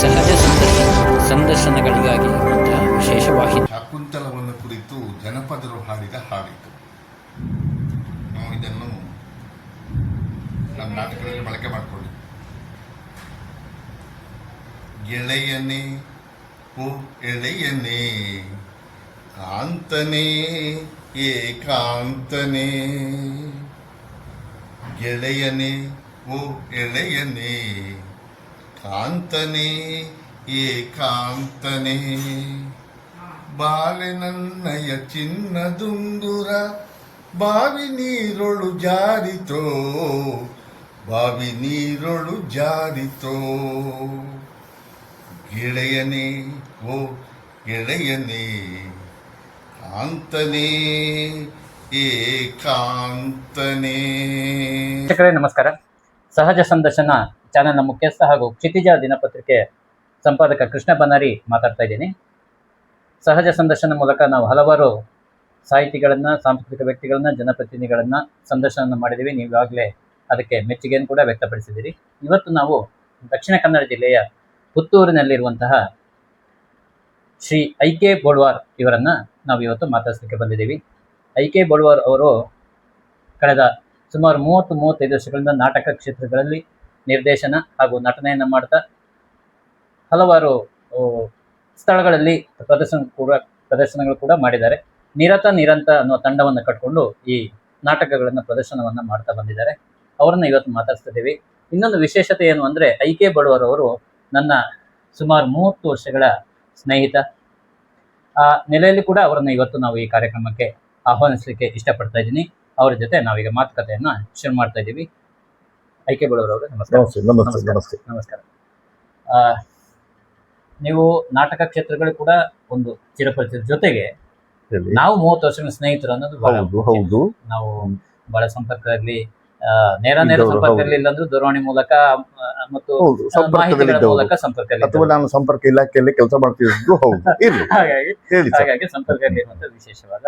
ಸಹಜ ಸಂದರ್ಶನ ಸಂದರ್ಶನಗಳಿಗಾಗಿ ವಿಶೇಷವಾಗಿ ಶಕುಂತಲವನ್ನು ಕುರಿತು ಜನಪದರು ಹಾಡಿದ ಹಾಡಿತು. ನಾವು ಇದನ್ನು ನಮ್ಮ ನಾಟಕದಲ್ಲಿ ಬಳಕೆ ಮಾಡಿಕೊಳ್ಳಿ ಗೆಳೆಯನೇ, ಓ ಎಳೆಯನೇ ಕಾಂತನೇ ಏಕಾಂತನೇ ಗೆಳೆಯನೇ, ಓ ಎಳೆಯನೇ ಕಾಂತನೇ ಏಕಾಂತನೇ ಬಾಲೆ ನನ್ನಯ ಚಿನ್ನದುಂಗುರ ಬಾವಿ ನೀರೊಳು ಜಾರಿತೋ, ಬಾವಿ ನೀರೊಳು ಜಾರಿತೋ. ಗೆಳೆಯನೇ, ಓ ಗೆಳೆಯನೇ, ಕಾಂತನೇ ಏಕಾಂತನೇ ನಮಸ್ಕಾರ. ಸಹಜ ಸಂದರ್ಶನ ಚಾನೆಲ್ನ ಮುಖ್ಯಸ್ಥ ಹಾಗೂ ಕ್ಷಿತಿಜ ದಿನಪತ್ರಿಕೆ ಸಂಪಾದಕ ಕೃಷ್ಣ ಬನ್ನಾರಿ ಮಾತಾಡ್ತಾ ಇದ್ದೀನಿ. ಸಹಜ ಸಂದರ್ಶನ ಮೂಲಕ ನಾವು ಹಲವಾರು ಸಾಹಿತಿಗಳನ್ನು, ಸಾಂಸ್ಕೃತಿಕ ವ್ಯಕ್ತಿಗಳನ್ನು, ಜನಪ್ರತಿನಿಧಿಗಳನ್ನು ಸಂದರ್ಶನ ಮಾಡಿದ್ದೀವಿ. ನೀವು ಈಗಾಗಲೇ ಅದಕ್ಕೆ ಮೆಚ್ಚುಗೆಯನ್ನು ಕೂಡ ವ್ಯಕ್ತಪಡಿಸಿದ್ದೀರಿ. ಇವತ್ತು ನಾವು ದಕ್ಷಿಣ ಕನ್ನಡ ಜಿಲ್ಲೆಯ ಪುತ್ತೂರಿನಲ್ಲಿರುವಂತಹ ಶ್ರೀ ಐ ಕೆ ಬೋಳ್ವಾರ್ ಇವರನ್ನು ನಾವು ಇವತ್ತು ಮಾತಾಡಿಸಲಿಕ್ಕೆ ಬಂದಿದ್ದೀವಿ. ಐ ಕೆ ಬೋಳ್ವಾರ್ ಅವರು ಕಳೆದ ಸುಮಾರು ಮೂವತ್ತು, ಮೂವತ್ತೈದು ವರ್ಷಗಳಿಂದ ನಾಟಕ ಕ್ಷೇತ್ರಗಳಲ್ಲಿ ನಿರ್ದೇಶನ ಹಾಗೂ ನಟನೆಯನ್ನು ಮಾಡ್ತಾ ಹಲವಾರು ಸ್ಥಳಗಳಲ್ಲಿ ಪ್ರದರ್ಶನ ಕೂಡ, ಪ್ರದರ್ಶನಗಳು ಕೂಡ ಮಾಡಿದ್ದಾರೆ. ನಿರತ ನಿರಂತ ಅನ್ನುವ ತಂಡವನ್ನು ಕಟ್ಕೊಂಡು ಈ ನಾಟಕಗಳನ್ನು ಪ್ರದರ್ಶನವನ್ನು ಮಾಡ್ತಾ ಬಂದಿದ್ದಾರೆ. ಅವರನ್ನು ಇವತ್ತು ಮಾತಾಡ್ತಿದ್ದೀವಿ ಇನ್ನೊಂದು ವಿಶೇಷತೆ ಏನು ಅಂದರೆ ಐ ಕೆ ಬಡವರವರು ನನ್ನ ಸುಮಾರು ಮೂವತ್ತು ವರ್ಷಗಳ ಸ್ನೇಹಿತ. ಆ ನೆಲೆಯಲ್ಲಿ ಕೂಡ ಅವರನ್ನು ಇವತ್ತು ನಾವು ಈ ಕಾರ್ಯಕ್ರಮಕ್ಕೆ ಆಹ್ವಾನಿಸಲಿಕ್ಕೆ ಇಷ್ಟಪಡ್ತಾ ಇದ್ದೀನಿ. ಅವರ ಜೊತೆ ನಾವೀಗ ಮಾತುಕತೆಯನ್ನು ಶುರು ಮಾಡ್ತಾ ಇದ್ದೀವಿ. ಐ ಕೆ ಅವರು ನಮಸ್ಕಾರ. ನಮಸ್ತೆ ನಮಸ್ತೆ ನಮಸ್ಕಾರ. ನಮಸ್ತೆ. ನಮಸ್ಕಾರ. ಆ, ನೀವು ನಾಟಕ ಕ್ಷೇತ್ರಗಳು ಕೂಡ ಒಂದು ಚಿರಪರಿಚಿತ ಜೊತೆಗೆ. ನಾವು ಮೂವತ್ತು ವರ್ಷಗಳ ಸ್ನೇಹಿತರು ಅನ್ನೋದು ಬಹಳ ಹೌದು ನಾವು ಬಹಳ ಸಂಪರ್ಕದಲ್ಲಿ ನೇರ ನೇರ ಸಂಪರ್ಕ ಸಂಪರ್ಕದಲ್ಲಿ ಇಲ್ಲಾಂದ್ರೂ ದೂರವಾಣಿ ಮೂಲಕ ಮತ್ತು ಮೂಲಕ ಸಂಪರ್ಕ ಅಥವಾ ನಾನು ಸಂಪರ್ಕ ಇಲಾಖೆಯಲ್ಲಿ ಕೆಲಸ ಮಾಡ್ತಿದ್ದು ಹೌದು. ಹಾಗಾಗಿ ಹಾಗಾಗಿ ಸಂಪರ್ಕದಲ್ಲಿರುವಂತ ವಿಶೇಷವಾದ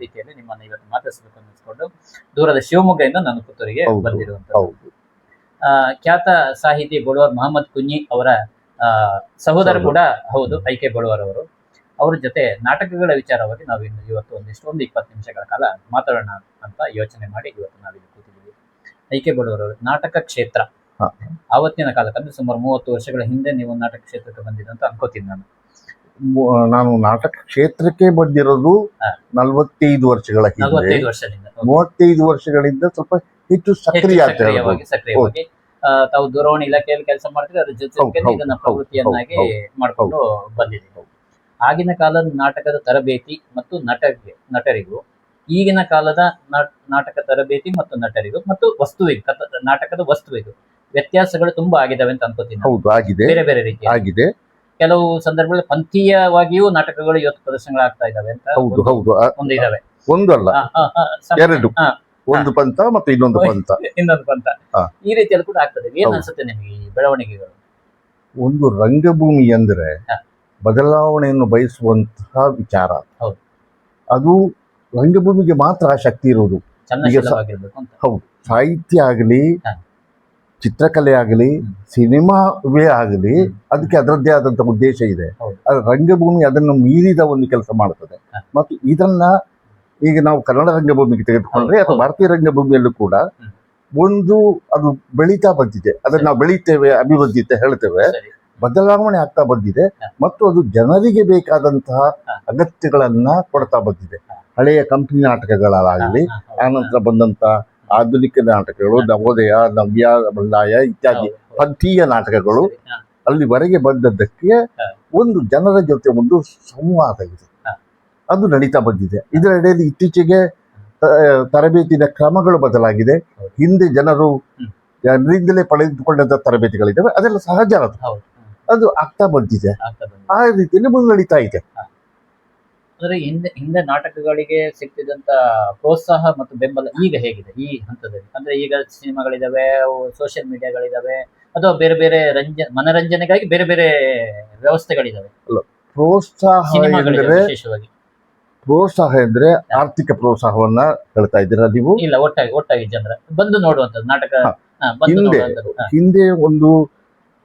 ರೀತಿಯಲ್ಲಿ ನಿಮ್ಮನ್ನ ಇವತ್ತು ಮಾತಾಡಿಸಬೇಕು ಅನ್ನಿಸ್ಕೊಂಡು ದೂರದ ಶಿವಮೊಗ್ಗದಿಂದ ನಾನು ಪುತ್ತೂರಿಗೆ ಬಂದಿರುವಂತಹ ಬಂದಿರುವಂತ ಹೌದು. ಆ, ಖ್ಯಾತ ಸಾಹಿತಿ ಬೋಳುವರ್ ಮಹಮ್ಮದ್ ಕುಂಜಿ ಅವರ ಸಹೋದರ. ಕೂಡ ಹೌದು ಐ ಕೆ ಬೊಳುವರ್ ಅವರು. ಅವ್ರ ಜೊತೆ ನಾಟಕಗಳ ವಿಚಾರವಾಗಿ ನಾವು ಇನ್ನು ಇವತ್ತು ಒಂದಿಷ್ಟು ಒಂದು ಇಪ್ಪತ್ತು ನಿಮಿಷಗಳ ಕಾಲ ಮಾತಾಡೋಣ ಅಂತ ಯೋಚನೆ ಮಾಡಿ ಇವತ್ತು ನಾವಿಲ್ಲಿ ಕೂತಿದ್ದೀವಿ. ಐ ಕೆ ಬೊಳುವರ್ ನಾಟಕ ಕ್ಷೇತ್ರ. ಆವತ್ತಿನ ಕಾಲಕ್ಕೆ ಅಂದ್ರೆ ಸುಮಾರು ಮೂವತ್ತು ವರ್ಷಗಳ ಹಿಂದೆ ನೀವು ನಾಟಕ ಕ್ಷೇತ್ರಕ್ಕೆ ಬಂದಿದ್ದು ಅಂತ ಅನ್ಕೋತೀನಿ ನಾನು. ನಾನು ನಾಟಕ ಕ್ಷೇತ್ರಕ್ಕೆ ಬಂದಿರೋದು. ನಲವತ್ತೈದು ವರ್ಷಗಳ ಹಿಂದೆ. ಮೂವತ್ತೈದು ವರ್ಷಗಳಿಂದ ಸ್ವಲ್ಪ ಹೆಚ್ಚು ಸಕ್ರಿಯ ಅಂತ ಸಕ್ರಿಯವಾಗಿ ಹೇಳ್ಬೋದು ಸಕ್ರಿಯವಾಗಿ ಆ, ತಾವು ದೂರವಾಣಿ ಇಲಾಖೆಯಲ್ಲಿ ಕೆಲಸ ಮಾಡ್ತಿದ್ರೆ ಅದ್ರ ಜೊತೆ ಹೌದು, ಹೌದು, ಇದನ್ನ ಹೌದು, ಪ್ರವೃತ್ತಿಯನ್ನಾಗಿ ಹೌದು, ಮಾಡ್ಕೊಂಡು ಬಂದಿದ್ದೀವಿ. ಆಗಿನ ಕಾಲದ ನಾಟಕದ ತರಬೇತಿ ಮತ್ತು ನಟರಿಗೆ ನಟರಿಗೂ ಈಗಿನ ಕಾಲದ ನಾಟ್- ನಾಟಕ ತರಬೇತಿ ಮತ್ತು ನಟರಿಗೂ ಮತ್ತು ವಸ್ತುವಿಗೆ ಕಥ- ನಾಟಕದ ವಸ್ತುವಿಗೂ ವ್ಯತ್ಯಾಸಗಳು ತುಂಬಾ ಆಗಿದಾವೆ ಅಂತ ಅನ್ಕೋತೀನಿ ನಾನು. ಹೌದು ಆಗಿದೆ. ಬೇರೆ ಬೇರೆ ರೀತಿ ಆಗಿದೆ. ಕೆಲವು ಸಂದರ್ಭಗಳಲ್ಲಿ ಪಂಥೀಯವಾಗಿಯೂ ನಾಟಕಗಳು ಇವತ್ತು ಪ್ರದರ್ಶನಗಳಾಗ್ತಾ ಇದಾವೆ ಅಂತ ಹೌದು ಒಂದು- ಹೌದು. ಆ- ಒಂದು ಇದಾವೆ. ಒಂದು ಅಲ್ಲ ಆ, ಆ, ಆ, ಸಮ- ಎರಡು. ಆ, ಒಂದು ಪಂಥ ಮತ್ತು ಇನ್ನೊಂದು ಪಂಥ ಇನ್ನೊಂದು ಪಂಥ ಹಾ. ಈ ರೀತಿಯಲ್ಲಿ ಕೂಡ ಆಗ್ತದೆ ಏನ್ ಹೌದು. ಅನ್ಸುತ್ತೆ ನಿಮಗೆ ಈ ಬೆಳವಣಿಗೆಗಳು ಒಂದು ರಂಗಭೂಮಿ ಅಂದ್ರೆ ಹಾ. ಬದಲಾವಣೆಯನ್ನು ಬಯಸುವಂತಹ ವಿಚಾರ ಹೌದು. ಅದು ರಂಗಭೂಮಿಗೆ ಮಾತ್ರ ಆ ಶಕ್ತಿ ಇರುವುದು ಚಲನಶೀಲವಾಗಿರ್ಬೇಕು ಅಂತ ಹೌದು ಸಾಹಿತ್ಯ ಆಗಲಿ ಹಾ. ಚಿತ್ರಕಲೆ ಆಗಲಿ ಹ್ಮ್. ಸಿನಿಮಾವೇ ಆಗಲಿ ಹ್ಮ್. ಅದಕ್ಕೆ ಅದರದ್ದೇ ಆದಂತಹ ಉದ್ದೇಶ ಇದೆ ಹೌದು. ಅದು ರಂಗಭೂಮಿ ಅದನ್ನು ಮೀರಿದ ಒಂದು ಕೆಲಸ ಮಾಡುತ್ತದೆ ಹಾ. ಮತ್ತು ಇದನ್ನ ಈಗ ನಾವು ಕನ್ನಡ ರಂಗಭೂಮಿಗೆ ತೆಗೆದುಕೊಂಡ್ರೆ ಅಥವಾ ಭಾರತೀಯ ರಂಗಭೂಮಿಯಲ್ಲೂ ಕೂಡ ಒಂದು ಅದು ಬೆಳೀತಾ ಬಂದಿದೆ. ಅದನ್ನ ನಾವು ಬೆಳೀತೇವೆ ಅಭಿವೃದ್ಧಿ ಅಂತ ಹೇಳ್ತೇವೆ. ಬದಲಾವಣೆ ಆಗ್ತಾ ಬಂದಿದೆ ಮತ್ತು ಅದು ಜನರಿಗೆ ಬೇಕಾದಂತಹ. ಅಗತ್ಯಗಳನ್ನ ಕೊಡ್ತಾ ಬಂದಿದೆ. ಹಳೆಯ ಕಂಪನಿ ನಾಟಕಗಳಾಗಲಿ. ಆನಂತರ ಬಂದಂತ ಆಧುನಿಕ ನಾಟಕಗಳು ನವೋದಯ ನವ್ಯ ಬಂಡಾಯ ಇತ್ಯಾದಿ. ಪಂಥೀಯ ನಾಟಕಗಳು ಅಲ್ಲಿವರೆಗೆ ಬಂದದ್ದಕ್ಕೆ ಒಂದು ಜನರ ಜೊತೆ ಒಂದು ಸಂವಾದ ಇದೆ. ಅದು ನಡೀತಾ ಬಂದಿದೆ. ಇದರ ಅಡಿಯಲ್ಲಿ ಇತ್ತೀಚೆಗೆ ತರಬೇತಿನ ಕ್ರಮಗಳು ಬದಲಾಗಿದೆ. ಹಿಂದೆ ಜನರು. ಜನರಿಂದಲೇ ಪಡೆದುಕೊಂಡಂತ ತರಬೇತಿಗಳಿದ್ದಾವೆ. ಅದೆಲ್ಲ ಸಹಜ ಅದು. ಅದು ಆಗ್ತಾ ಬಂದಿದೆ. ಆ ರೀತಿಯಲ್ಲಿ ಮುನ್ನಡೀತಾ ಇದೆ. ಅಂದ್ರೆ ಹಿಂದೆ ಹಿಂದೆ ನಾಟಕಗಳಿಗೆ ಸಿಗ್ತಿದ್ದಂತ ಪ್ರೋತ್ಸಾಹ ಮತ್ತು ಬೆಂಬಲ ಈಗ ಹೇಗಿದೆ ಈ ಹಂತದಲ್ಲಿ? ಅಂದ್ರೆ ಈಗ ಸಿನಿಮಾಗಳಿದಾವೆ ಸೋಷಿಯಲ್ ಮೀಡಿಯಾಗಳಿದಾವೆ ಅಥವಾ ಬೇರೆ ಬೇರೆ ರಂಜ ಮನರಂಜನೆಗಾಗಿ ಬೇರೆ ಬೇರೆ ವ್ಯವಸ್ಥೆಗಳಿದಾವೆ ಪ್ರೋತ್ಸಾಹ ವಿಶೇಷವಾಗಿ. ಪ್ರೋತ್ಸಾಹ ಎಂದ್ರೆ ಆರ್ಥಿಕ ಪ್ರೋತ್ಸಾಹವನ್ನ ಹೇಳ್ತಾ ಇದ್ದೀರಾ ನೀವು? ಇಲ್ಲ ಒಟ್ಟಾಗಿ ಒಟ್ಟಾಗಿ ಜನರ. ಬಂದು ನೋಡುವಂಥದ್ದು ನಾಟಕ ಹಿಂದೆ ಹಿಂದೆ ಒಂದು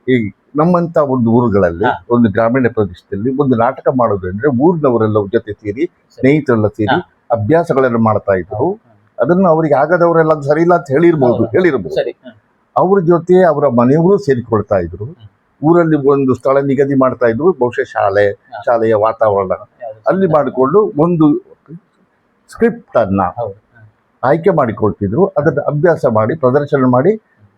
ಈ ನಮ್ಮಂತ ಒಂದು ಊರುಗಳಲ್ಲಿ ಒಂದು ಗ್ರಾಮೀಣ ಪ್ರದೇಶದಲ್ಲಿ ಒಂದು ನಾಟಕ ಮಾಡೋದು ಅಂದ್ರೆ ಊರಿನವರೆಲ್ಲ ಜೊತೆ ಸೇರಿ ಸ್ನೇಹಿತರೆಲ್ಲ ಸೇರಿ ಅಭ್ಯಾಸಗಳನ್ನು ಮಾಡ್ತಾ ಇದ್ರು. ಅದನ್ನು ಅವರಿಗೆ ಆಗದವರೆಲ್ಲ ಸರಿ ಇಲ್ಲ ಅಂತ ಹೇಳಿರ್ಬೋದು. ಹೇಳಿರ್ಬೋದು. ಅವ್ರ ಜೊತೆ ಅವರ ಮನೆಯವರು ಸೇರಿಕೊಳ್ತಾ ಇದ್ರು. ಊರಲ್ಲಿ ಒಂದು ಸ್ಥಳ ನಿಗದಿ ಮಾಡ್ತಾ ಇದ್ರು ಬಹುಶಃ ಶಾಲೆ. ಶಾಲೆಯ ವಾತಾವರಣ? ಅಲ್ಲಿ ಮಾಡಿಕೊಂಡು ಒಂದು ಸ್ಕ್ರಿಪ್ಟ್ ಅನ್ನ ಆಯ್ಕೆ ಮಾಡಿಕೊಳ್ತಿದ್ರು. ಅದನ್ನು ಅಭ್ಯಾಸ ಮಾಡಿ ಪ್ರದರ್ಶನ ಮಾಡಿ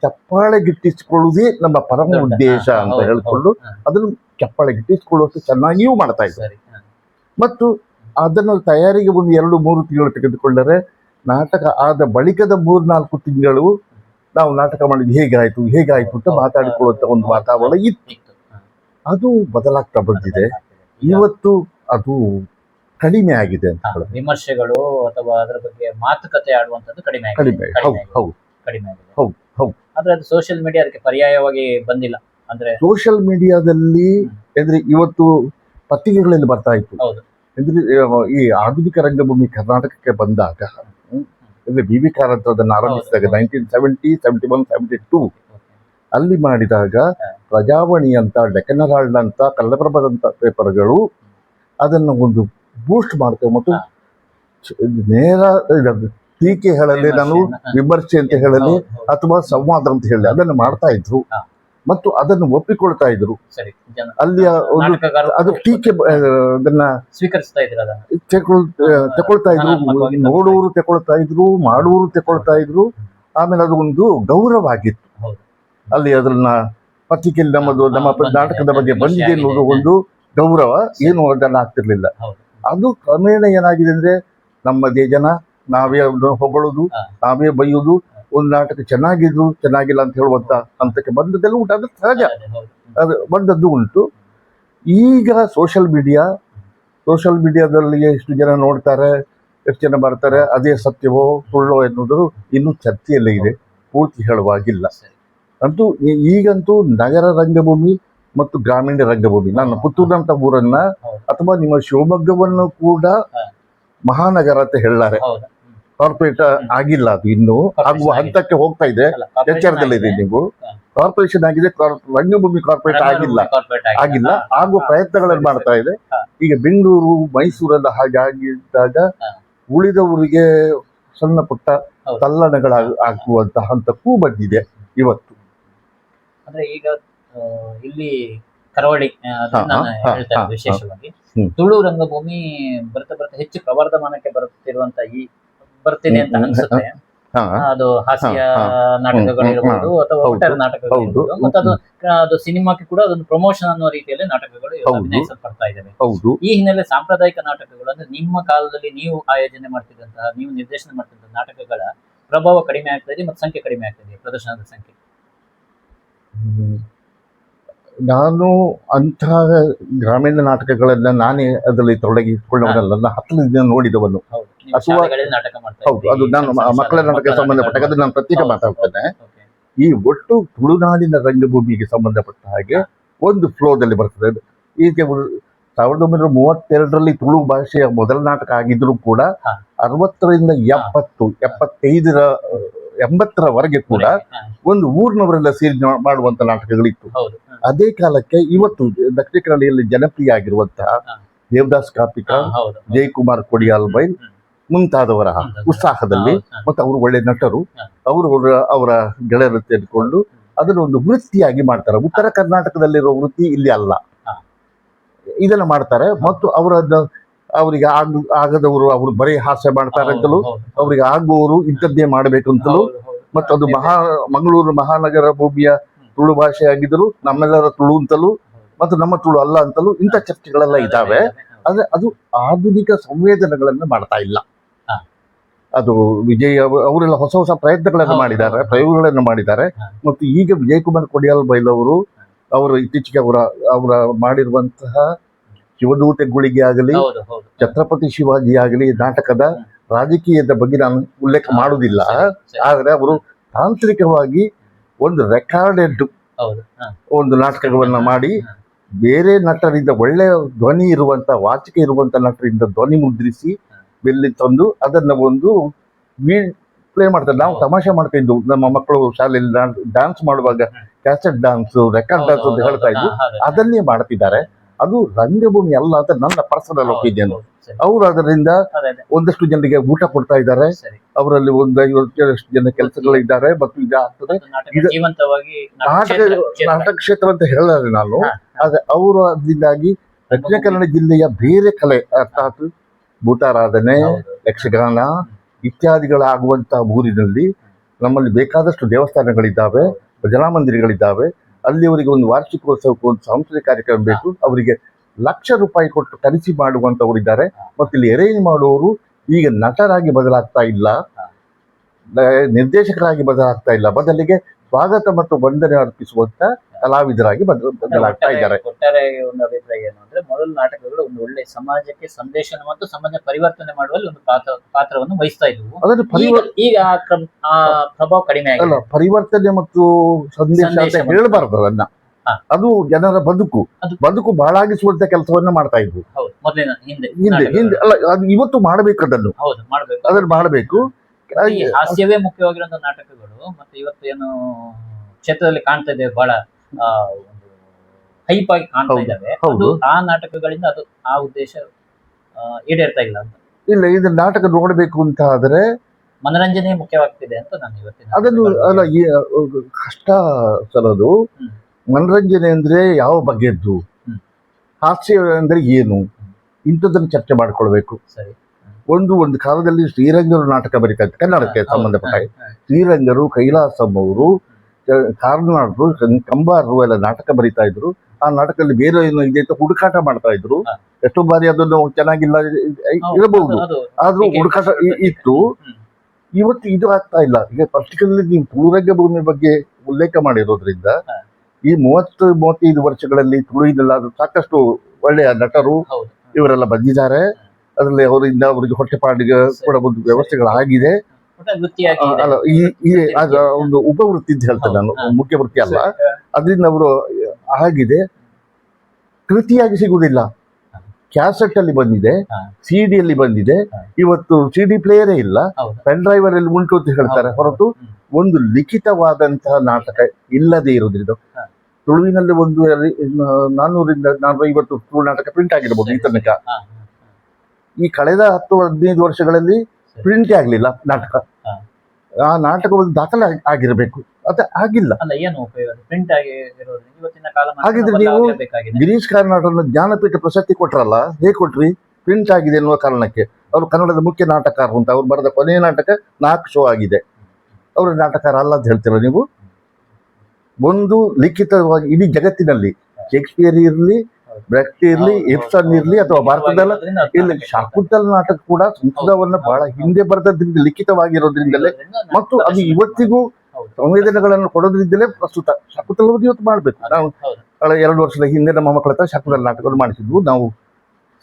ಚಪ್ಪಾಳೆ ಗಿಟ್ಟಿಸಿಕೊಳ್ಳುವುದೇ ನಮ್ಮ ಪರಮ ಉದ್ದೇಶ ಅಂತ ಹೇಳಿಕೊಂಡು. ಅದನ್ನು ಚಪ್ಪಾಳೆ ಗಿಟ್ಟಿಸಿಕೊಳ್ಳುವಷ್ಟು ಚೆನ್ನಾಗಿಯೂ ಮಾಡ್ತಾ ಇದ್ದಾರೆ ಮತ್ತು ಅದನ್ನು ತಯಾರಿಗೆ ಒಂದು ಎರಡು ಮೂರು ತಿಂಗಳು ತೆಗೆದುಕೊಂಡರೆ ನಾಟಕ ಆದ ಬಳಿಕದ ಮೂರ್ನಾಲ್ಕು ತಿಂಗಳು ನಾವು ನಾಟಕ ಮಾಡಿದ್ದು ಹೇಗಾಯಿತು ಹೇಗಾಯಿತು ಅಂತ ಮಾತಾಡಿಕೊಳ್ಳುವಂಥ ಒಂದು ವಾತಾವರಣ ಇತ್ತು. ಅದು ಬದಲಾಗ್ತಾ ಬಂದಿದೆ. ಇವತ್ತು ಅದು ಕಡಿಮೆ ಆಗಿದೆ ಅಂತ ವಿಮರ್ಶೆಗಳು ಅಥವಾ ಅದರ ಬಗ್ಗೆ ಮಾತುಕತೆ ಆಡುವಂತದ್ದು ಕಡಿಮೆ. ಕಡಿಮೆ ಹೌದು ಆಗಿದೆ. ಹೌದು ಕಡಿಮೆ ಆಗಿದೆ ಹೌದು, ಹೌದು. ಆದ್ರೆ ಅದು ಸೋಷಿಯಲ್ ಮೀಡಿಯಾ ಅದಕ್ಕೆ ಪರ್ಯಾಯವಾಗಿ ಬಂದಿಲ್ಲ ಅಂದ್ರೆ ಸೋಷಿಯಲ್ ಮೀಡಿಯಾದಲ್ಲಿ ಅಂದ್ರೆ ಇವತ್ತು ಪತ್ರಿಕೆಗಳಲ್ಲಿ ಬರ್ತಾ ಇತ್ತು. ಅಂದ್ರೆ ಈ ಆಧುನಿಕ ರಂಗಭೂಮಿ ಕರ್ನಾಟಕಕ್ಕೆ ಬಂದಾಗ ಅಂದ್ರೆ ಬಿ ವಿ ಕಾರಂತ ಅದನ್ನು ಆರಂಭಿಸಿದಾಗ. Nineteen seventy seventy one seventy two ಅಲ್ಲಿ ಮಾಡಿದಾಗ ಪ್ರಜಾವಾಣಿ ಅಂತ ಡೆಕನರಾಳ್ ಅಂತ ಕನ್ನಡಪ್ರಭದಂತ ಪೇಪರ್ಗಳು ಅದನ್ನು ಒಂದು ಬೂಸ್ಟ್ ಮಾಡ್ತೇವೆ ಮತ್ತು ನೇರ ಟೀಕೆ ಹೇಳಲಿ ನಾನು ವಿಮರ್ಶೆ ಅಂತ ಹೇಳಲಿ. ಅಥವಾ ಸಂವಾದ ಅಂತ ಹೇಳಿ ಅದನ್ನು ಮಾಡ್ತಾ ಇದ್ರು. ಮತ್ತು ಅದನ್ನು ಒಪ್ಪಿಕೊಳ್ತಾ ಇದ್ರು. ಅಲ್ಲಿಯ ಒಂದು ಅದು ಟೀಕೆ ಅದನ್ನ ಸ್ವೀಕರಿಸ್ತಾ ಇದ್ರು ತಕೊಳ್ತಾ ಇದ್ರು ನೋಡುವರು ನೋಡುವವರು ತಗೊಳ್ತಾ ಇದ್ರು ಮಾಡುವವರು ತಕೊಳ್ತಾ ಇದ್ರು. ಆಮೇಲೆ ಅದು ಒಂದು ಗೌರವ ಆಗಿತ್ತು ಅಲ್ಲಿ ಅದನ್ನ ಪತ್ರಿಕೆಯಲ್ಲಿ ನಮ್ಮದು ನಮ್ಮ. ನಾಟಕದ ಬಗ್ಗೆ ಬಂದಿದೆ. ಅನ್ನೋದು ಒಂದು ಗೌರವ ಏನು ಅದನ್ನ ಆಗ್ತಿರ್ಲಿಲ್ಲ. ಅದು ಕ್ರಮೇಣ ಏನಾಗಿದೆ ಅಂದ್ರೆ ನಮ್ಮದೇ ಜನ ನಾವೇ ಹೊಗಳುದು ನಾವೇ ಬೈಯೋದು ಒಂದು ನಾಟಕ ಚೆನ್ನಾಗಿದ್ರು ಚೆನ್ನಾಗಿಲ್ಲ ಅಂತ ಹೇಳುವಂತ ಹಂತಕ್ಕೆ ಬಂದದ್ದೆಲ್ಲ ಉಂಟು. ಅದು ಸಹಜ. ಅದು ಬಂದದ್ದು ಉಂಟು. ಈಗ ಸೋಷಿಯಲ್ ಮೀಡಿಯಾ ಸೋಷಲ್ ಮೀಡಿಯಾದಲ್ಲಿ ಎಷ್ಟು ಜನ ನೋಡ್ತಾರೆ ಎಷ್ಟು ಜನ ಬರ್ತಾರೆ ಅದೇ ಸತ್ಯವೋ ಸುಳ್ಳೋ ಎನ್ನುವುದು ಇನ್ನೂ ಚರ್ಚೆಯಲ್ಲೇ ಇದೆ. ಪೂರ್ತಿ ಹೇಳುವಾಗಿಲ್ಲ. ಅಂತೂ ಈಗಂತೂ ನಗರ ರಂಗಭೂಮಿ ಮತ್ತು ಗ್ರಾಮೀಣ ರಂಗಭೂಮಿ. ನನ್ನ ಪುತ್ತೂರಂತ ಊರನ್ನ ಅಥವಾ ನಿಮ್ಮ ಶಿವಮೊಗ್ಗವನ್ನು ಕೂಡ ಮಹಾನಗರ ಅಂತ ಹೇಳಾರೆ ಕಾರ್ಪೊರೇಟ್ ಆಗಿಲ್ಲ ಅದು ಇನ್ನು. ಆಗುವ ಹಂತಕ್ಕೆ ಹೋಗ್ತಾ ಇದೆ. ಎಚ್ಚರದಲ್ಲಿ ಇದೆ ಎಚ್ಚರದಲ್ಲಿದೆ ನೀವು. ಕಾರ್ಪೊರೇಷನ್ ಆಗಿದೆ. ರಂಗಭೂಮಿ ಕಾರ್ಪೊರೇಟ್ ಆಗಿಲ್ಲ. ಆಗಿಲ್ಲ. ಆಗುವ ಪ್ರಯತ್ನಗಳನ್ನು ಮಾಡ್ತಾ ಇದೆ. ಈಗ ಬೆಂಗಳೂರು ಮೈಸೂರೆಲ್ಲ ಹಾಗೆ ಆಗಿದ್ದಾಗ ಉಳಿದ ಉಳಿದವರಿಗೆ ಸಣ್ಣ ಪುಟ್ಟ ತಲ್ಲಣಗಳಾಗುವಂತಹ ಹಂತಕ್ಕೂ ಬಂದಿದೆ ಇವತ್ತು. ಅಂದ್ರೆ ಈಗ ಇಲ್ಲಿ ಕರಾವಳಿ ಆ, ಅದನ್ನ ನಾನು ಹಾ, ಹೇಳ್ತಾ ಹಾ, ಇರೋದು ವಿಶೇಷವಾಗಿ. ಹ್ಮ್. ತುಳು ರಂಗಭೂಮಿ ಬರ್ತಾ ಬರ್ತಾ ಹೆಚ್ಚು ಪ್ರವರ್ಧಮಾನಕ್ಕೆ ಬರುತ್ತಿರುವಂತ ಈ ಬರ್ತಿದೆ ಅಂತ ಹ್ಮ್, ಹ್ಮ್, ಅನ್ಸುತ್ತೆ. ಹಾ ಅದು ಹಾಸ್ಯ ನಾಟಕಗಳು ಇರಬಹುದು ಅಥವಾ ಹೌದು, ಒಟ್ಟಾರೆ ನಾಟಕಗಳು ಹೌದು. ಮತ್ತು ಅದು ಅದು ಸಿನಿಮಾಕ್ಕೆ ಕೂಡ ಅದೊಂದು ಪ್ರಮೋಷನ್ ಅನ್ನೋ ರೀತಿಯಲ್ಲಿ ನಾಟಕಗಳು ಹೌದು. ಅಭಿನಯಿಸಲ್ಪಡ್ತಾ ಇದ್ದಾವೆ ಹೌದು. ಈ ಹಿನ್ನೆಲೆ ಸಾಂಪ್ರದಾಯಿಕ ನಾಟಕಗಳು ಅಂದ್ರೆ ನಿಮ್ಮ ಕಾಲದಲ್ಲಿ ನೀವು ಆಯೋಜನೆ ಮಾಡ್ತಿದ್ದಂತಹ ನೀವು ನಿರ್ದೇಶನ ಮಾಡ್ತಿದ್ದ ನಾಟಕಗಳ ಪ್ರಭಾವ ಕಡಿಮೆ ಆಗ್ತಾ ಇದೆ ಮತ್ತೆ ಸಂಖ್ಯೆ ಕಡಿಮೆ ಆಗ್ತಾ ಇದೆ ಪ್ರದರ್ಶನದ ಸಂಖ್ಯೆ? ಹ್ಮ್. ನಾನು ಅಂತಹ ಗ್ರಾಮೀಣ ನಾಟಕಗಳನ್ನ ನಾನೇ ಅದರಲ್ಲಿ ತೊಡಗಿಸಿಕೊಳ್ಳುವುದಲ್ಲ ನನ್ನ ದಿನ ನೋಡಿದವನು. ಅಥವಾ- ಹೌದು ಅದು ನಾನು ಮಕ್ಕಳ ನಾಟಕ ಸಂಬಂಧಪಟ್ಟ ಅದು ನಾನು ಪ್ರತ್ಯೇಕ ಮಾತಾಡ್ತೇನೆ. ಈ ಒಟ್ಟು ತುಳುನಾಡಿನ ರಂಗಭೂಮಿಗೆ ಸಂಬಂಧಪಟ್ಟ ಹಾಗೆ ಒಂದು ಫ್ಲೋದಲ್ಲಿ ಬರ್ತದೆ. ಈಗ ಸಾವಿರದ ಒಂಬೈನೂರ ಮೂವತ್ತೆರಡರಲ್ಲಿ ತುಳು ಭಾಷೆಯ ಮೊದಲ ನಾಟಕ ಆಗಿದ್ರು ಕೂಡ. ಅರವತ್ತರಿಂದ ಎಪ್ಪತ್ತು ಎಪ್ಪತ್ತೈದರ ಎಂಬತ್ತರವರೆಗೆ ಕೂಡ ಒಂದು ಊರಿನವರೆಲ್ಲ ಸೇರಿ ಮಾಡುವಂತ ನಾಟಕಗಳಿತ್ತು. ಅದೇ ಕಾಲಕ್ಕೆ ಇವತ್ತು ದಕ್ಷಿಣ ಕನ್ನಡಿಯಲ್ಲಿ ಜನಪ್ರಿಯ ಆಗಿರುವಂತಹ ದೇವದಾಸ್ ಕಾಪಿಕಾ. ಜಯಕುಮಾರ್ ಕೊಡಿಯಾಲ್ ಬೈಲ್ ಮುಂತಾದವರ. ಉತ್ಸಾಹದಲ್ಲಿ. ಮತ್ತು ಅವರು ಒಳ್ಳೆ ನಟರು. ಅವರು ಅವರ- ಅವರ ಗೆಳೆಯರು ತೆಗೆದುಕೊಂಡು ಅದನ್ನು ಒಂದು ವೃತ್ತಿಯಾಗಿ ಮಾಡ್ತಾರೆ. ಉತ್ತರ ಕರ್ನಾಟಕದಲ್ಲಿರೋ ವೃತ್ತಿ ಇಲ್ಲಿ ಅಲ್ಲ. ಇದೆಲ್ಲ ಇದನ್ನ ಮಾಡ್ತಾರೆ ಮತ್ತು ಅವರನ್ನ ಅವರಿಗೆ ಆಗ ಆಗದವರು ಅವರು ಬರೀ ಹಾಸ್ಯ ಮಾಡ್ತಾರೆ ಅಂತಲೂ ಅವರಿಗೆ ಆಗುವವರು ಇಂಥದ್ದೇ ಮಾಡಬೇಕು ಅಂತಲೂ ಮತ್ತದು ಮತ್ತು ಅದು ಮಹಾ ಮಂಗಳೂರು ಮಹಾನಗರ ಭೂಮಿಯ ತುಳು ಭಾಷೆ ಆಗಿದ್ದರು ನಮ್ಮೆಲ್ಲರ ತುಳು ಅಂತಲೂ ಮತ್ತು ನಮ್ಮ ತುಳು ಅಲ್ಲ ಅಂತಲೂ ಇಂಥ ಚರ್ಚೆಗಳೆಲ್ಲ ಇದ್ದಾವೆ. ಆದರೆ ಅದು ಆಧುನಿಕ ಸಂವೇದನೆಗಳನ್ನು ಮಾಡ್ತಾ ಇಲ್ಲ. ಅದು ವಿಜಯ್ ಅವ- ಅವರೆಲ್ಲ ಹೊಸ ಹೊಸ ಪ್ರಯತ್ನಗಳನ್ನು ಮಾಡಿದ್ದಾರೆ. ಪ್ರಯೋಗಗಳನ್ನು ಮಾಡಿದ್ದಾರೆ. ಮತ್ತು ಈಗ ವಿಜಯ್ ಕುಮಾರ್ ಕೊಡಿಯಾಲ್ ಬೈಲ್ ಅವರು ಅವರು ಇತ್ತೀಚೆಗೆ ಅವರ ಅವರ ಮಾಡಿರುವಂತಹ ಶಿವದೂತೆ ಗುಳಿಗೆ ಆಗಲಿ ಛತ್ರಪತಿ ಶಿವಾಜಿ ಆಗಲಿ ನಾಟಕದ ರಾಜಕೀಯದ ಬಗ್ಗೆ ನಾನು ಉಲ್ಲೇಖ ಮಾಡುವುದಿಲ್ಲ. ಆದರೆ ಅವರು ತಾಂತ್ರಿಕವಾಗಿ ಒಂದು ರೆಕಾರ್ಡೆಡ್ ಒಂದು ನಾಟಕವನ್ನ ಮಾಡಿ ಬೇರೆ ನಟರಿಂದ ಒಳ್ಳೆಯ ಧ್ವನಿ ಇರುವಂತ ವಾಚಿಕೆ ಇರುವಂತ ನಟರಿಂದ ಧ್ವನಿ ಮುದ್ರಿಸಿ ಬೆಲ್ಲಿ ತಂದು ಅದನ್ನ ಒಂದು ಪ್ಲೇ ಮಾಡ್ತಾರೆ. ನಾವು ತಮಾಷೆ ಮಾಡ್ತಾ ಇದ್ವು. ನಮ್ಮ ಮಕ್ಕಳು ಶಾಲೆಯಲ್ಲಿ ಡ್ಯಾನ್ಸ್ ಮಾಡುವಾಗ ಕ್ಯಾಸೆಟ್ ಡಾನ್ಸ್ ರೆಕಾರ್ಡ್ ಡಾನ್ಸ್ ಅಂತ ಹೇಳ್ತಾ ಇದ್ವಿ. ಅದನ್ನೇ ಮಾಡ್ತಿದ್ದಾರೆ. ಅದು ರಂಗಭೂಮಿ ಅಲ್ಲ ಅಂತ ನನ್ನ ಪರ್ಸನಲ್ ಒಪಿನಿಯನ್ ಅವರು ಅದರಿಂದ ಒಂದಷ್ಟು ಜನರಿಗೆ ಊಟ ಕೊಡ್ತಾ ಇದ್ದಾರೆ. ಅವರಲ್ಲಿ ಒಂದು ಐವತ್ತು ಜನ ಕೆಲಸಗಳಿದ್ದಾರೆ ಮತ್ತು ಇದಾಗ್ತದೆ ನಾಟಕ ಕ್ಷೇತ್ರ- ಅಂತ ಹೇಳಿದ್ರೆ ನಾನು. ಆದ್ರೆ ಅವರು ಅದರಿಂದಾಗಿ ದಕ್ಷಿಣ ಕನ್ನಡ ಜಿಲ್ಲೆಯ ಬೇರೆ ಕಲೆ ಅರ್ಥಾತ್ ಭೂತಾರಾಧನೆ. ಯಕ್ಷಗಾನ ಇತ್ಯಾದಿಗಳಾಗುವಂತಹ ಊರಿನಲ್ಲಿ ನಮ್ಮಲ್ಲಿ ಬೇಕಾದಷ್ಟು ದೇವಸ್ಥಾನಗಳಿದ್ದಾವೆ ಭಜನಾ ಮಂದಿರಗಳಿದ್ದಾವೆ ಅಲ್ಲಿ ಅವರಿಗೆ ಒಂದು ವಾರ್ಷಿಕೋತ್ಸವಕ್ಕೆ ಒಂದು ಸಾಂಸ್ಕೃತಿಕ ಕಾರ್ಯಕ್ರಮ ಬೇಕು. ಅವರಿಗೆ ಲಕ್ಷ ರೂಪಾಯಿ ಕೊಟ್ಟು ಕರೆಸಿ ಮಾಡುವಂತವರಿದ್ದಾರೆ. ಮತ್ತು ಇಲ್ಲಿ ಅರೇಂಜ್ ಮಾಡುವವರು ಈಗ ನಟರಾಗಿ ಬದಲಾಗ್ತಾ ಇಲ್ಲ. ನಿರ್ದೇಶಕರಾಗಿ ಬದಲಾಗ್ತಾ ಇಲ್ಲ. ಬದಲಿಗೆ ಸ್ವಾಗತ ಮತ್ತು ವಂದನೆ ಅರ್ಪಿಸುವಂತ ಕಲಾವಿದರಾಗಿ ಬದ- ಬದಲಾಗ್ತಾ ಇದ್ದಾರೆ. ಒಟ್ಟಾರೆ ಒಂದು ಅಭಿಪ್ರಾಯ ಏನು ಅಂದ್ರೆ ಮೊದಲು ನಾಟಕಗಳು ಒಂದು ಒಳ್ಳೆ ಸಮಾಜಕ್ಕೆ ಸಂದೇಶ ಮತ್ತು ಸಮಾಜ ಪರಿವರ್ತನೆ ಮಾಡುವಲ್ಲಿ ಒಂದು ಪಾತ್ರ ಪಾತ್ರವನ್ನು ವಹಿಸ್ತಾ ಇದ್ವು. ಅದನ್ನು ಈಗ ಆ ಕ್ರಮ ಆ ಪ್ರಭಾವ ಕಡಿಮೆ ಆಗಿಲ್ಲ ಪರಿವರ್ತನೆ ಮತ್ತು ಸಂದೇಶ ಅಂತ ಸಂದೇಶ ಅದನ್ನ. ಅದು ಜನರ ಬದುಕು. ಬದುಕು ಬಾಳಾಗಿಸುವಂತ ಕೆಲಸವನ್ನ ಮಾಡ್ತಾ ಇದ್ವು. ಹೌದು ಮೊದಲಿನ ಹಿಂದೆ. ಅಲ್ಲ ಅದು ಇವತ್ತು ಮಾಡಬೇಕು ಅದನ್ನು. ಹೌದು ಮಾಡ್ಬೇಕು. ಅದನ್ನು ಮಾಡಬೇಕು. ಹಾಸ್ಯವೇ ಮುಖ್ಯವಾಗಿರುವಂತ ನಾಟಕಗಳು ಮತ್ತೆ ಇವತ್ತು ಏನು ಕ್ಷೇತ್ರದಲ್ಲಿ ಕಾಣ್ತಾ ಇದೆ ಬಹಳ ಆ, ಒಂದು ಹೈಪ್ ಆಗಿ ಕಾಣ್ತಾ ಇದ್ದಾವೆ. ಅದು ಆ ನಾಟಕಗಳಿಂದ ಅದು ಆ ಉದ್ದೇಶ ಈಡೇರ್ತಾ ಇಲ್ಲ ಅಂತ. ಇಲ್ಲ ಇದು ನಾಟಕ ನೋಡಬೇಕು ಅಂತ ಆದ್ರೆ ಮನರಂಜನೆ ಮುಖ್ಯವಾಗ್ತಿದೆ ಅಂತ ನಾನು ಇವತ್ತಿನ ಅದನ್ನು ಅಲ್ಲ ಕಷ್ಟ ಸಲದು. ಮನರಂಜನೆ ಅಂದ್ರೆ ಯಾವ ಬಗೆದ್ದು ಹಾಸ್ಯ ಅಂದ್ರೆ ಏನು? ಇಂಥದ್ದನ್ನು ಚರ್ಚೆ ಮಾಡ್ಕೊಳ್ಬೇಕು. ಸರಿ. ಒಂದು ಒಂದು ಕಾಲದಲ್ಲಿ ಶ್ರೀರಂಗರು ನಾಟಕ ಬರೀತಾ ಇದ್ದ ಕನ್ನಡಕ್ಕೆ ಸಂಬಂಧಪಟ್ಟ. ಶ್ರೀರಂಗರು ಕೈಲಾಸಂ ಅವರು ಕಾರ್ನಾಡರು ಕಂಬಾರರು ಎಲ್ಲ ನಾಟಕ ಬರೀತಾ ಇದ್ರು. ಆ ನಾಟಕದಲ್ಲಿ ಬೇರೆ ಏನು ಇದೆ ಅಂತ ಹುಡುಕಾಟ ಮಾಡ್ತಾ ಇದ್ರು. ಎಷ್ಟೋ ಬಾರಿ ಅದನ್ನು ಚೆನ್ನಾಗಿಲ್ಲ ಹೌದು, ಇರಬಹುದು. ಆದ್ರೂ ಹುಡುಕಾಟ ಇತ್ತು. ಇವತ್ತು ಇದು ಆಗ್ತಾ ಇಲ್ಲ. ಈಗ ಪರ್ಟಿಕ್ಯುಲರ್ಲಿ ನೀವು ಪೂರಂಗ ಭೂಮಿ ಬಗ್ಗೆ ಉಲ್ಲೇಖ ಮಾಡಿರೋದ್ರಿಂದ ಈ ಮೂವತ್ತು ಮೂವತ್ತೈದು ವರ್ಷಗಳಲ್ಲಿ ತುಳುವಿನಲ್ಲಾದ್ರೂ ಸಾಕಷ್ಟು ಒಳ್ಳೆಯ ನಟರು ಇವರೆಲ್ಲ ಬಂದಿದ್ದಾರೆ. ಅದರಲ್ಲಿ ಅವರಿಂದ ಅವರಿಗೆ ಹೊಟ್ಟೆಪಾಡಿಗೆ ಕೂಡ ಒಂದು ವ್ಯವಸ್ಥೆಗಳಾಗಿದೆ ಅಲ್ಲ ಈ ಆಗ ಒಂದು ಉಪವೃತ್ತಿ ಅಂತ ಹೇಳ್ತೇನೆ ನಾನು ಮುಖ್ಯ ವೃತ್ತಿ ಅಲ್ಲ. ಅದರಿಂದ ಅವರು ಆಗಿದೆ. ಕೃತಿಯಾಗಿ ಸಿಗುವುದಿಲ್ಲ. ಕ್ಯಾಸೆಟ್ ಅಲ್ಲಿ ಬಂದಿದೆ ಸಿಡಿಯಲ್ಲಿ ಬಂದಿದೆ. ಇವತ್ತು ಸಿಡಿ ಪ್ಲೇಯರೇ ಇಲ್ಲ. ಪೆನ್ ಡ್ರೈವರ್ ಅಲ್ಲಿ ಉಂಟು ಅಂತ ಹೇಳ್ತಾರೆ. ಹೊರತು ಒಂದು ಲಿಖಿತವಾದಂತಹ ನಾಟಕ ಇಲ್ಲದೆ ಇರುವುದರಿಂದ ತುಳುವಿನಲ್ಲಿ ಒಂದು ನಾನ್ನೂರಿಂದ ನಾನೂರ ಐವತ್ತು ತುಳು ನಾಟಕ ಪ್ರಿಂಟ್ ಆಗಿರ್ಬೋದು ಈ ತನಕ. ಈ ಕಳೆದ ಹತ್ತು ಹದಿನೈದು ವರ್ಷಗಳಲ್ಲಿ ಪ್ರಿಂಟ್ ಆಗಲಿಲ್ಲ ನಾಟಕ. ಆ ನಾಟಕ ಒಂದು ದಾಖಲೆ ಆಗಿ- ಆಗಿರಬೇಕು. ಅದು ಆಗಿಲ್ಲ. ಏನು ಪ್ರಿಂಟ್ ಹಾಗಿದ್ರೆ ನೀವು ಗಿರೀಶ್ ಕಾರ್ನಾಡರನ್ನು ಜ್ಞಾನಪೀಠ ಪ್ರಶಸ್ತಿ ಕೊಟ್ರಲ್ಲ ಹೇಗೆ ಕೊಟ್ರಿ? ಪ್ರಿಂಟ್ ಆಗಿದೆ ಎನ್ನುವ ಕಾರಣಕ್ಕೆ. ಅವರು ಕನ್ನಡದ ಮುಖ್ಯ ನಾಟಕಾರ ಅಂತ ಅವ್ರು ಬರೆದ ಕೊನೆಯ ನಾಟಕ ನಾಲ್ಕು ಶೋ ಆಗಿದೆ. ಅವರು ನಾಟಕಾರ ಅಲ್ಲ ಅಂತ ಹೇಳ್ತೀರ ನೀವು? ಒಂದು ಲಿಖಿತವಾಗಿ ಇಡೀ ಜಗತ್ತಿನಲ್ಲಿ. ಶೇಕ್ಸ್ಪಿಯರ್ ಇರಲಿ ಬ್ರೆಕ್ಟ್ ಇರಲಿ ಇಪ್ಸನ್ ಇರಲಿ ಅಥವಾ ಭಾರತದಲ್ಲ ಇಲ್ಲಿ ಶಾಕುಂತಲ ನಾಟಕ ಕೂಡ ಸಂಸ್ಕೃತವನ್ನ ಬಹಳ ಹಿಂದೆ. ಬರೆದ್ರಿಂದ ಲಿಖಿತವಾಗಿರೋದ್ರಿಂದಲೇ ಮತ್ತು ಅದು ಇವತ್ತಿಗೂ. ಸಂವೇದನೆಗಳನ್ನು ಕೊಡೋದ್ರಿಂದಲೇ ಪ್ರಸ್ತುತ. ಶಾಕುಂತಲವನ್ನು ಇವತ್ತು ಮಾಡ್ಬೇಕು. ನಾವು ಎರಡು ವರ್ಷದ ಹಿಂದೆ ನಮ್ಮ ಮಕ್ಕಳ ಹತ್ರ ಶಾಕುಂತಲ ನಾಟಕವನ್ನು ಮಾಡಿಸಿದ್ವು. ನಾವು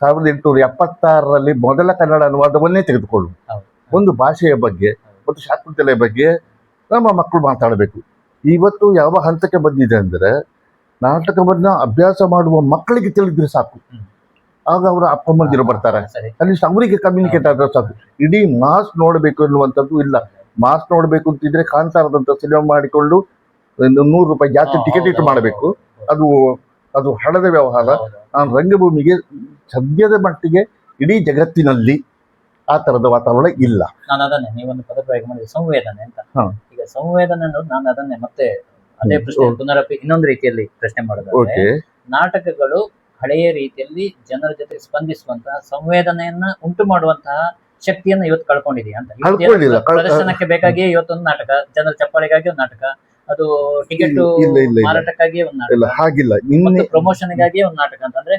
ಸಾವಿರದ ಎಂಟುನೂರ ಎಪ್ಪತ್ತಾರರಲ್ಲಿ ಮೊದಲ ಕನ್ನಡ ಅನುವಾದವನ್ನೇ ತೆಗೆದುಕೊಳ್ಳು ಒಂದು ಭಾಷೆಯ ಬಗ್ಗೆ ಮತ್ತು ಶಾಕುಂತಲೆಯ ಬಗ್ಗೆ ನಮ್ಮ ಮಕ್ಕಳು ಮಾತಾಡಬೇಕು. ಇವತ್ತು ಯಾವ ಹಂತಕ್ಕೆ ಬಂದಿದೆ ಅಂದರೆ ನಾಟಕವನ್ನ ಅಭ್ಯಾಸ ಮಾಡುವ ಮಕ್ಕಳಿಗೆ ತಿಳಿದ್ರೆ ಸಾಕು. ಆಗ ಅವರ ಅಪ್ಪ ಅಮ್ಮಂದಿರು ಬರ್ತಾರೆ. ಕನಿಷ್ಠ ಅವರಿಗೆ ಕಮ್ಯುನಿಕೇಟ್ ಆದ್ರೆ ಸಾಕು. ಇಡೀ ಮಾಸ್ ನೋಡಬೇಕು ಎನ್ನುವಂಥದ್ದು ಇಲ್ಲ. ಮಾಸ್ ನೋಡಬೇಕು ಅಂತಿದ್ರೆ ಕಾಂತಾರದಂತ ಸಿನಿಮಾ ಮಾಡಿಕೊಂಡು ಒಂದು ನೂರು ರೂಪಾಯಿ ಜಾಸ್ತಿ ಟಿಕೆಟ್ ಇಟ್ಟು ಮಾಡಬೇಕು. ಅದು ಅದು ಹಣದ ವ್ಯವಹಾರ. ನಾನು ರಂಗಭೂಮಿಗೆ ಸದ್ಯದ ಮಟ್ಟಿಗೆ ಇಡೀ ಜಗತ್ತಿನಲ್ಲಿ ಆ ತರದ ವಾತಾವರಣ ಇಲ್ಲ. ನಾನು ಅದನ್ನೇ ನೀವೊಂದು ಪದ ಪ್ರಯೋಗ ಮಾಡಿದ್ರೆ ಸಂವೇದನೆ ಅಂತ. ಈಗ ಸಂವೇದನೆ ಅನ್ನೋದು ನಾನು ಅದನ್ನೇ ಮತ್ತೆ ಅದೇ ಪ್ರಶ್ನೆ ಪುನರಪಿ ಇನ್ನೊಂದು ರೀತಿಯಲ್ಲಿ ಪ್ರಶ್ನೆ ಮಾಡೋದಾದ್ರೆ ನಾಟಕಗಳು ಹಳೆಯ ರೀತಿಯಲ್ಲಿ ಜನರ ಜೊತೆ ಸ್ಪಂದಿಸುವಂತಹ ಸಂವೇದನೆಯನ್ನ ಉಂಟು ಮಾಡುವಂತಹ ಶಕ್ತಿಯನ್ನ ಇವತ್ತು ಕಳ್ಕೊಂಡಿದೆಯಾ ಅಂತ. ಪ್ರದರ್ಶನಕ್ಕೆ ಬೇಕಾಗಿಯೇ ಇವತ್ತೊಂದು ನಾಟಕ ಜನರ ಚಪ್ಪಾಳೆಗಾಗಿ ಒಂದು ನಾಟಕ ಅದು ಟಿಕೆಟ್. ಮಾರಾಟಕ್ಕಾಗಿ ಒಂದು ನಾಟಕ. ಹಾಗಿಲ್ಲ. ಪ್ರಮೋಷನ್ಗಾಗಿಯೇ ಒಂದು ನಾಟಕ ಅಂತಂದ್ರೆ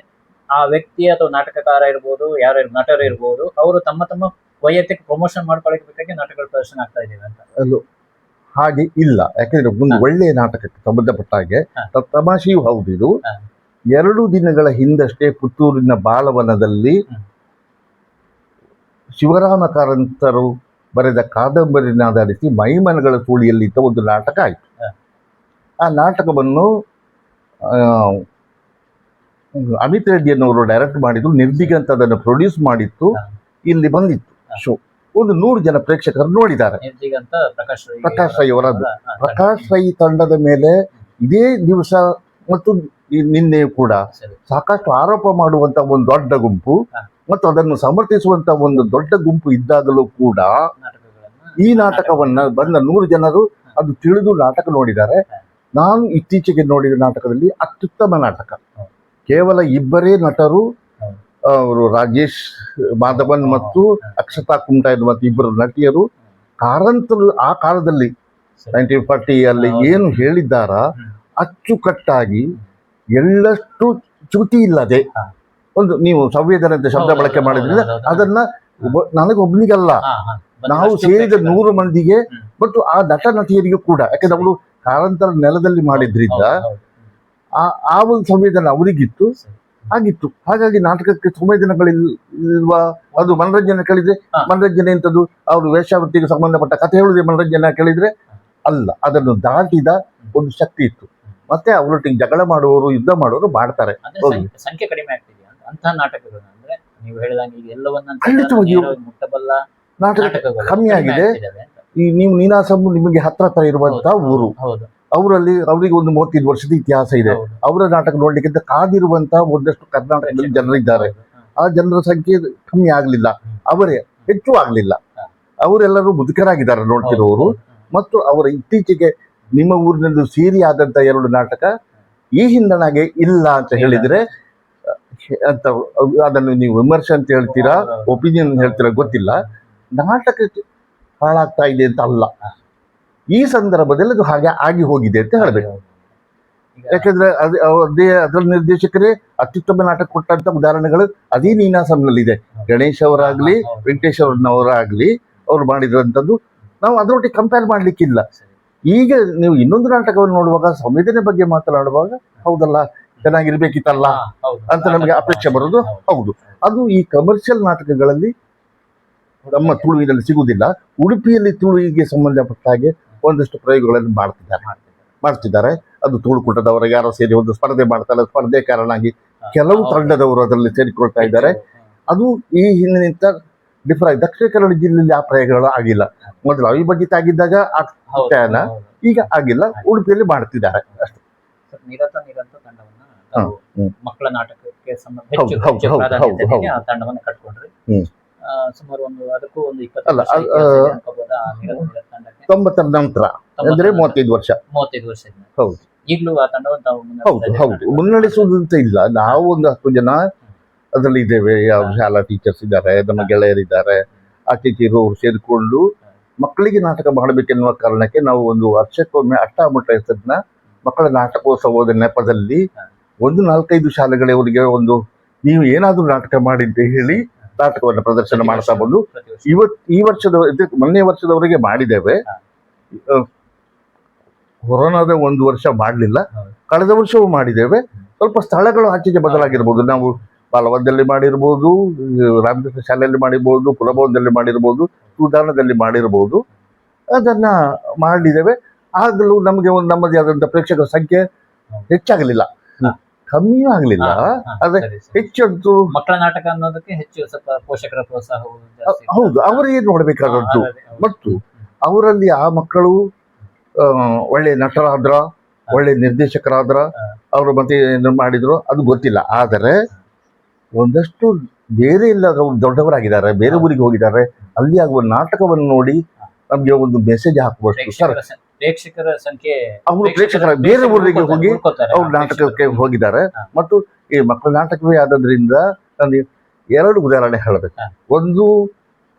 ಆ ವ್ಯಕ್ತಿ ಅಥವಾ ನಾಟಕಕಾರ ಇರ್ಬೋದು ಯಾರು ನಟರು ಇರ್ಬೋದು ಅವರು ತಮ್ಮ ತಮ್ಮ ವೈಯಕ್ತಿಕ ಪ್ರಮೋಷನ್ ಮಾಡ್ಕೊಳ್ಳೋಕೆ ಬೇಕಾಗಿ ನಾಟಕಗಳ ಪ್ರದರ್ಶನ ಆಗ್ತಾ ಇದ್ದೇವೆ ಅಂತ. ಹಾಗೆ ಇಲ್ಲ. ಯಾಕೆಂದ್ರೆ ಒಂದು ಒಳ್ಳೆಯ ನಾಟಕಕ್ಕೆ ಸಂಬಂಧಪಟ್ಟ ಹಾಗೆ ತಮಾಷೆಯೂ ಹೌದು ಇದು. ಎರಡು ದಿನಗಳ ಹಿಂದಷ್ಟೇ ಪುತ್ತೂರಿನ ಬಾಲವನದಲ್ಲಿ. ಶಿವರಾಮ ಕಾರಂತರು ಬರೆದ ಕಾದಂಬರಿನಾಧರಿಸಿ ಮೈಮನಗಳ ಸೂಳಿಯಲ್ಲಿ ಇದ್ದ ಒಂದು ನಾಟಕ ಆಯಿತು. ಆ ನಾಟಕವನ್ನು ಅಮಿತ್ ರೆಡ್ಡಿಯನ್ನು ಅವರು ಡೈರೆಕ್ಟ್ ಮಾಡಿದ್ರು ನಿರ್ದಿಗಂತ ಅದನ್ನು ಪ್ರೊಡ್ಯೂಸ್ ಮಾಡಿತ್ತು ಇಲ್ಲಿ ಬಂದಿತ್ತು ಶೋ. ಒಂದು ನೂರು ಜನ ಪ್ರೇಕ್ಷಕರು ನೋಡಿದ್ದಾರೆ. ಪ್ರಕಾಶ್ ರೈ ಅವರದ್ದು. ಪ್ರಕಾಶ್ ರೈ ತಂಡದ ಮೇಲೆ ಇದೇ ದಿವಸ ಮತ್ತು ನಿನ್ನೆ ಕೂಡ ಸಾಕಷ್ಟು ಆರೋಪ ಮಾಡುವಂತ ಒಂದು ದೊಡ್ಡ ಗುಂಪು ಮತ್ತು ಅದನ್ನು ಸಮರ್ಥಿಸುವಂತ ಒಂದು ದೊಡ್ಡ ಗುಂಪು ಇದ್ದಾಗಲೂ ಕೂಡ ಈ ನಾಟಕವನ್ನ ಬಂದ ನೂರು ಜನರು ಅದು ತಿಳಿದು ನಾಟಕ ನೋಡಿದ್ದಾರೆ. ನಾನು ಇತ್ತೀಚೆಗೆ ನೋಡಿದ ನಾಟಕದಲ್ಲಿ ಅತ್ಯುತ್ತಮ ನಾಟಕ. ಕೇವಲ ಇಬ್ಬರೇ ನಟರು. ಅವರು ರಾಜೇಶ್ ಮಾಧವನ್ ಮತ್ತು ಅಕ್ಷತಾ ಕುಂಟ ಮತ್ತು ಇಬ್ಬರು ನಟಿಯರು ಕಾರಂತರು ಆ ಕಾಲದಲ್ಲಿ. ನೈನ್ಟೀನ್ ಫಾರ್ಟಿ ಅಲ್ಲಿ ಏನು ಹೇಳಿದ್ದಾರ ಅಚ್ಚುಕಟ್ಟಾಗಿ ಎಳ್ಳಷ್ಟು ಚ್ಯುತಿ ಇಲ್ಲದೆ ಒಂದು ನೀವು ಸಂವೇದನೆ ಶಬ್ದ ಬಳಕೆ ಮಾಡಿದ್ರಿಂದ. ಅದನ್ನ ಹಾ, ಹಾ. ನಾವು ಸೇರಿದ. ನೂರು ಮಂದಿಗೆ. ಮತ್ತು ಆ ನಟ ನಟಿಯರಿಗೂ ಕೂಡ ಯಾಕಂದ್ರೆ ಅವರು ಕಾರಂತರ ನೆಲದಲ್ಲಿ ಮಾಡಿದ್ರಿಂದ. ಆ ಆ ಒಂದು ಸಂವೇದನೆ ಅವರಿಗಿತ್ತು. ಆಗಿತ್ತು. ಹಾಗಾಗಿ ನಾಟಕಕ್ಕೆ ಸಂವೇದನೆಗಳಿಲ್ವ ಅದು ಮನರಂಜನೆ ಕೇಳಿದ್ರೆ. ಮನರಂಜನೆ ಅಂತದ್ದು ಅವರು ವೇಷಾವೃತ್ತಿಗೆ ಸಂಬಂಧಪಟ್ಟ ಕಥೆ ಹೇಳುದೇ ಮನರಂಜನೆ ಕೇಳಿದ್ರೆ ಅಲ್ಲ ಅದನ್ನು ದಾಟಿದ ಒಂದು ಶಕ್ತಿ ಇತ್ತು. ಮತ್ತೆ ಅವರೊಟ್ಟಿಗೆ ಜಗಳ ಮಾಡುವವರು ಯುದ್ಧ ಮಾಡುವವರು ಮಾಡ್ತಾರೆ. ಸಂಖ್ಯೆ- ಕಡಿಮೆ ಆಗ್ತಿದೆಯಾ? ಅಂತ ಅಂತಹ ನಾಟಕಗಳು ಅಂದ್ರೆ ನೀವು ಹೇಳಿದಂಗೆ ಎಲ್ಲವನ್ನ. ನಾಟಕ ಕಮ್ಮಿ ಆಗಿದೆ. ಈ ನೀವು ನೀನಾಸಂ ನಿಮಗೆ ಹತ್ರ ಹತ್ರ ಇರುವಂತಹ ಊರು. ಹೌದು. ಅವರಲ್ಲಿ ಅವರಿಗೆ ಒಂದು ಮೂವತ್ತೈದು ವರ್ಷದ ಇತಿಹಾಸ ಇದೆ. ಅವರ ನಾಟಕ ನೋಡ್ಲಿಕ್ಕಿಂತ ಕಾದಿರುವಂತಹ ಒಂದಷ್ಟು ಕರ್ನಾಟಕದಲ್ಲಿ ಜನರಿದ್ದಾರೆ. ಆ ಜನರ ಸಂಖ್ಯೆ ಕಮ್ಮಿ ಆಗ್ಲಿಲ್ಲ. ಅವರೇ ಹೆಚ್ಚು ಆಗ್ಲಿಲ್ಲ. ಅವರೆಲ್ಲರೂ ಮುದುಕರಾಗಿದ್ದಾರೆ ನೋಡ್ತಿರೋರು. ಮತ್ತು ಅವರ ಇತ್ತೀಚೆಗೆ ನಿಮ್ಮ ಊರಿನಲ್ಲಿ ಸೇರಿ ಆದಂತ ಎರಡು ನಾಟಕ ಈ ಹಿಂದನಾಗೆ ಇಲ್ಲ ಅಂತ ಹೇಳಿದ್ರೆ ಅಂತ ಅದನ್ನು ನೀವು ವಿಮರ್ಶೆ ಅಂತ ಹೇಳ್ತೀರಾ. ಒಪಿನಿಯನ್ ಹೇಳ್ತೀರಾ ಗೊತ್ತಿಲ್ಲ. ನಾಟಕಕ್ಕೆ ಹಾಳಾಗ್ತಾ ಇದೆ ಅಂತ ಅಲ್ಲ. ಈ ಸಂದರ್ಭದಲ್ಲಿ ಅದು ಹಾಗೆ ಆಗಿ ಹೋಗಿದೆ ಅಂತ ಹೇಳಬೇಕು. ಯಾಕಂದ್ರೆ ಅದೇ ಅದೇ ಅದರ ನಿರ್ದೇಶಕರೇ ಅತ್ಯುತ್ತಮ ನಾಟಕ ಕೊಟ್ಟಂತ ಉದಾಹರಣೆಗಳು ಅದೇ ನೀನಾಸಂನಲ್ಲಿದೆ. ಗಣೇಶ್ ಅವರಾಗ್ಲಿ. ವೆಂಕಟೇಶ್ ಅವ್ರನ್ನವರಾಗ್ಲಿ ಅವ್ರು ಮಾಡಿದಂಥದ್ದು ನಾವು ಅದರೊಟ್ಟಿಗೆ ಕಂಪೇರ್ ಮಾಡ್ಲಿಕ್ಕಿಲ್ಲ. ಈಗ ನೀವು ಇನ್ನೊಂದು ನಾಟಕವನ್ನು ನೋಡುವಾಗ ಸಂವೇದನೆ ಬಗ್ಗೆ ಮಾತನಾಡುವಾಗ ಹೌದಲ್ಲ ಚೆನ್ನಾಗಿರ್ಬೇಕಿತ್ತಲ್ಲ. ಅಂತ ನಮಗೆ ಅಪೇಕ್ಷೆ ಬರೋದು ಹೌದು. ಹೌದು ಅದು ಈ ಕಮರ್ಷಿಯಲ್ ನಾಟಕಗಳಲ್ಲಿ ನಮ್ಮ ತುಳುವಿನಲ್ಲಿ ಸಿಗುವುದಿಲ್ಲ. ಉಡುಪಿಯಲ್ಲಿ ತುಳುವಿಗೆ ಸಂಬಂಧಪಟ್ಟ ಹಾಗೆ ಒಂದಷ್ಟು ಪ್ರಯೋಗಗಳನ್ನು ಮಾಡ್ತಿದ್ದಾರೆ. ಮಾಡ್ತಿದ್ದಾರೆ. ಅದು ತುಳುಕೂಟದವರು ಯಾರೋ ಸೇರಿ ಒಂದು ಸ್ಪರ್ಧೆ ಮಾಡ್ತಾರೆ. ಸ್ಪರ್ಧೆ ಕಾರಣ ಆಗಿ ಕೆಲವು. ತಂಡದವರು ಅದರಲ್ಲಿ ಸೇರಿಕೊಳ್ತಾ ಇದ್ದಾರೆ. ಅದು ಈ ಹಿಂದಿನಿಂದ ಡಿಫರೆಂಟ್ ದಕ್ಷಿಣ ಕನ್ನಡ ಜಿಲ್ಲೆಯಲ್ಲಿ ಆ ಪ್ರಯೋಗಗಳು ಆಗಿಲ್ಲ. ಮೊದಲು ಅವಿಭಜಿತ ಆಗಿದ್ದಾಗ ಆಗ್ತಾನ. ಈಗ ಆಗಿಲ್ಲ. ಉಡುಪಿಯಲ್ಲಿ ಮಾಡ್ತಿದ್ದಾರೆ ಅಷ್ಟೇ. ನಿರತ ನಿರಂತ ತಂಡವನ್ನ ಹ್ಮ್. ಮಕ್ಕಳ ನಾಟಕಕ್ಕೆ ಸಂಬಂಧ ತಂಡವನ್ನ ಕಟ್ಕೊಂಡ್ರಿ. ಸುಮಾರು ಒಂದು ಅದಕ್ಕೂ ಒಂದು ಇಪ್ಪತ್ತು ಅಲ್ಲ, ವರ್ಷ ತೊಂಬತ್ತರ ನಂತರ ಅಂದ್ರೆ ಮೂವತ್ತೈದು ವರ್ಷ. ಮೂವತ್ತೈದು ವರ್ಷ ಹೌದು. ಈಗಲೂ ಆ ತಂಡವನ್ನು ತಾವು ಹೌದು ಹೌದು. ಮುನ್ನಡೆಸುವುದು ಅಂತ ಇಲ್ಲ. ನಾವು ಒಂದು ಹತ್ತು ಜನ ಅದರಲ್ಲಿ ಇದ್ದೇವೆ. ಯಾವ ಶಾಲಾ ಟೀಚರ್ಸ್ ಇದ್ದಾರೆ ನಮ್ಮ ಗೆಳೆಯರಿದ್ದಾರೆ. ಅತಿಥಿರು ಸೇರಿಕೊಂಡು ಮಕ್ಕಳಿಗೆ ನಾಟಕ ಮಾಡಬೇಕೆನ್ನುವ ಕಾರಣಕ್ಕೆ ನಾವು ಒಂದು ವರ್ಷಕ್ಕೊಮ್ಮೆ ಅಟ್ಟಾಮುಟ್ಟ ಹೆಸರಿನ ಮಕ್ಕಳ ನಾಟಕೋತ್ಸವದ ನೆಪದಲ್ಲಿ ಒಂದು ನಾಲ್ಕೈದು ಶಾಲೆಗಳವರಿಗೆ ಒಂದು ನೀವು ಏನಾದರೂ ನಾಟಕ ಮಾಡಿ ಅಂತ ಹೇಳಿ ನಾಟಕವನ್ನು ಪ್ರದರ್ಶನ ಮಾಡ್ತಾ ಬಂದು ಇವತ್ ಈ ವರ್ಷದ ಮೊನ್ನೆ ವರ್ಷದವರೆಗೆ ಮಾಡಿದ್ದೇವೆ. ಕೊರೋನಾದ ಒಂದು ವರ್ಷ ಮಾಡಲಿಲ್ಲ. ಕಳೆದ ವರ್ಷವೂ ಮಾಡಿದ್ದೇವೆ. ಸ್ವಲ್ಪ ಸ್ಥಳಗಳು ಆಚೆಗೆ ಬದಲಾಗಿರ್ಬೋದು. ನಾವು ಬಾಲವನದಲ್ಲಿ ಮಾಡಿರ್ಬೋದು ರಾಮಕೃಷ್ಣ ಶಾಲೆಯಲ್ಲಿ ಮಾಡಿರ್ಬೋದು ಕುಲಭವನದಲ್ಲಿ ಮಾಡಿರ್ಬೋದು ಸುಧಾನದಲ್ಲಿ ಮಾಡಿರ್ಬೋದು. ಅದನ್ನ ಮಾಡಿದ್ದೇವೆ. ಆಗಲೂ ನಮಗೆ ಒಂದು ನಮ್ಮದೇ ಆದಂಥ ಪ್ರೇಕ್ಷಕರ ಸಂಖ್ಯೆ ಹೆಚ್ಚಾಗಲಿಲ್ಲ. ಕಮ್ಮಿಯೂ ಆಗ್ಲಿಲ್ಲ. ಅದೇ. ಹೆಚ್ಚಂತೂ ಮಕ್ಕಳ ನಾಟಕ ಅನ್ನೋದಕ್ಕೆ ಹೆಚ್ಚು ಸ್ವಲ್ಪ ಪೋಷಕರ ಪ್ರೋತ್ಸಾಹ ಹೌದು ಅವರಿಗೆ ನೋಡಬೇಕಾದದ್ದು. ಮತ್ತು ಅವರಲ್ಲಿ ಆ ಮಕ್ಕಳು ಒಳ್ಳೆ ನಟರಾದ್ರ ಒಳ್ಳೆ ನಿರ್ದೇಶಕರಾದ್ರ. ಅವರು ಮತ್ತೆ ಏನು ಮಾಡಿದ್ರು ಅದು ಗೊತ್ತಿಲ್ಲ. ಆದರೆ ಒಂದಷ್ಟು ಬೇರೆ ಇಲ್ಲ ದೊಡ್ಡವರಾಗಿದ್ದಾರೆ ಬೇರೆ ಊರಿಗೆ ಹೋಗಿದ್ದಾರೆ ಅಲ್ಲಿ ಆಗುವ ನಾಟಕವನ್ನು ನೋಡಿ ನಮಗೆ ಒಂದು ಮೆಸೇಜ್ ಹಾಕುವಷ್ಟು ಸರ್ ಪ್ರೇಕ್ಷಕರ ಸಂಖ್ಯೆ ಅವರು ಪ್ರೇಕ್ಷಕರ ಬೇರೆ ಊರಿಗೆ ಹೋಗಿ. ಅವ್ರು ನಾಟಕಕ್ಕೆ ಹೋಗಿದ್ದಾರೆ. ಮತ್ತು ಈ ಮಕ್ಕಳ ನಾಟಕವೇ ಆದದ್ರಿಂದ ನಾನು ಎರಡು ಉದಾಹರಣೆ ಹೇಳಬೇಕು. ಒಂದು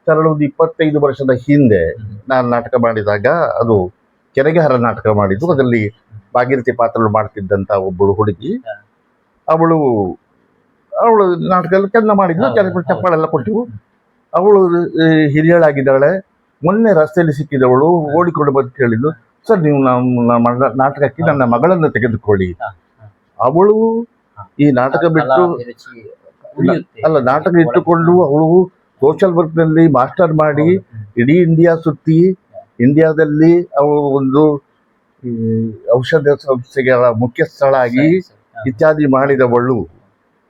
ಸರಳ ಒಂದು ಇಪ್ಪತ್ತೈದು ವರ್ಷದ ಹಿಂದೆ. ನಾನು ನಾಟಕ ಮಾಡಿದಾಗ ಅದು ಕೆರೆಗೆಹರ ನಾಟಕ ಮಾಡಿದ್ದು. ಅದರಲ್ಲಿ ಭಾಗೀರಥಿ ಪಾತ್ರಗಳು ಮಾಡ್ತಿದ್ದಂತ ಒಬ್ಬಳು ಹುಡುಗಿ. ಅವಳು ಅವಳು ನಾಟಕದಲ್ಲಿ ಚೆಂದ ಮಾಡಿದ್ಲು. ಹೌದು. ಚಪ್ಪಾಳೆಲ್ಲ ಕೊಟ್ಟಿವು ಅವಳು ಹಿರಿಯಳಾಗಿದ್ದಾಳೆ. ಮೊನ್ನೆ ರಸ್ತೆಯಲ್ಲಿ ಸಿಕ್ಕಿದವಳು ಓಡಿಕೊಂಡು ಬಂದು ಕೇಳಿದ್ಲು. ಸರ್ ನೀವು ನಮ್ಮ ನಾಟಕಕ್ಕೆ ನನ್ನ ಮಗಳನ್ನು ತೆಗೆದುಕೊಳ್ಳಿ. ಅವಳು ಈ ನಾಟಕ ಬಿಟ್ಟು ಅಲ್ಲ ನಾಟಕ ಇಟ್ಟುಕೊಂಡು ಅವಳು ಸೋಷಿಯಲ್ ವರ್ಕ್ನಲ್ಲಿ ಮಾಸ್ಟರ್ ಮಾಡಿ. ಇಡೀ ಇಂಡಿಯಾ ಸುತ್ತಿ ಇಂಡಿಯಾದಲ್ಲಿ ಅವಳು ಒಂದು ಔಷಧ ಸಂಸ್ಥೆಗಳ ಮುಖ್ಯಸ್ಥಳಾಗಿ. ಇತ್ಯಾದಿ ಮಾಡಿದವಳು.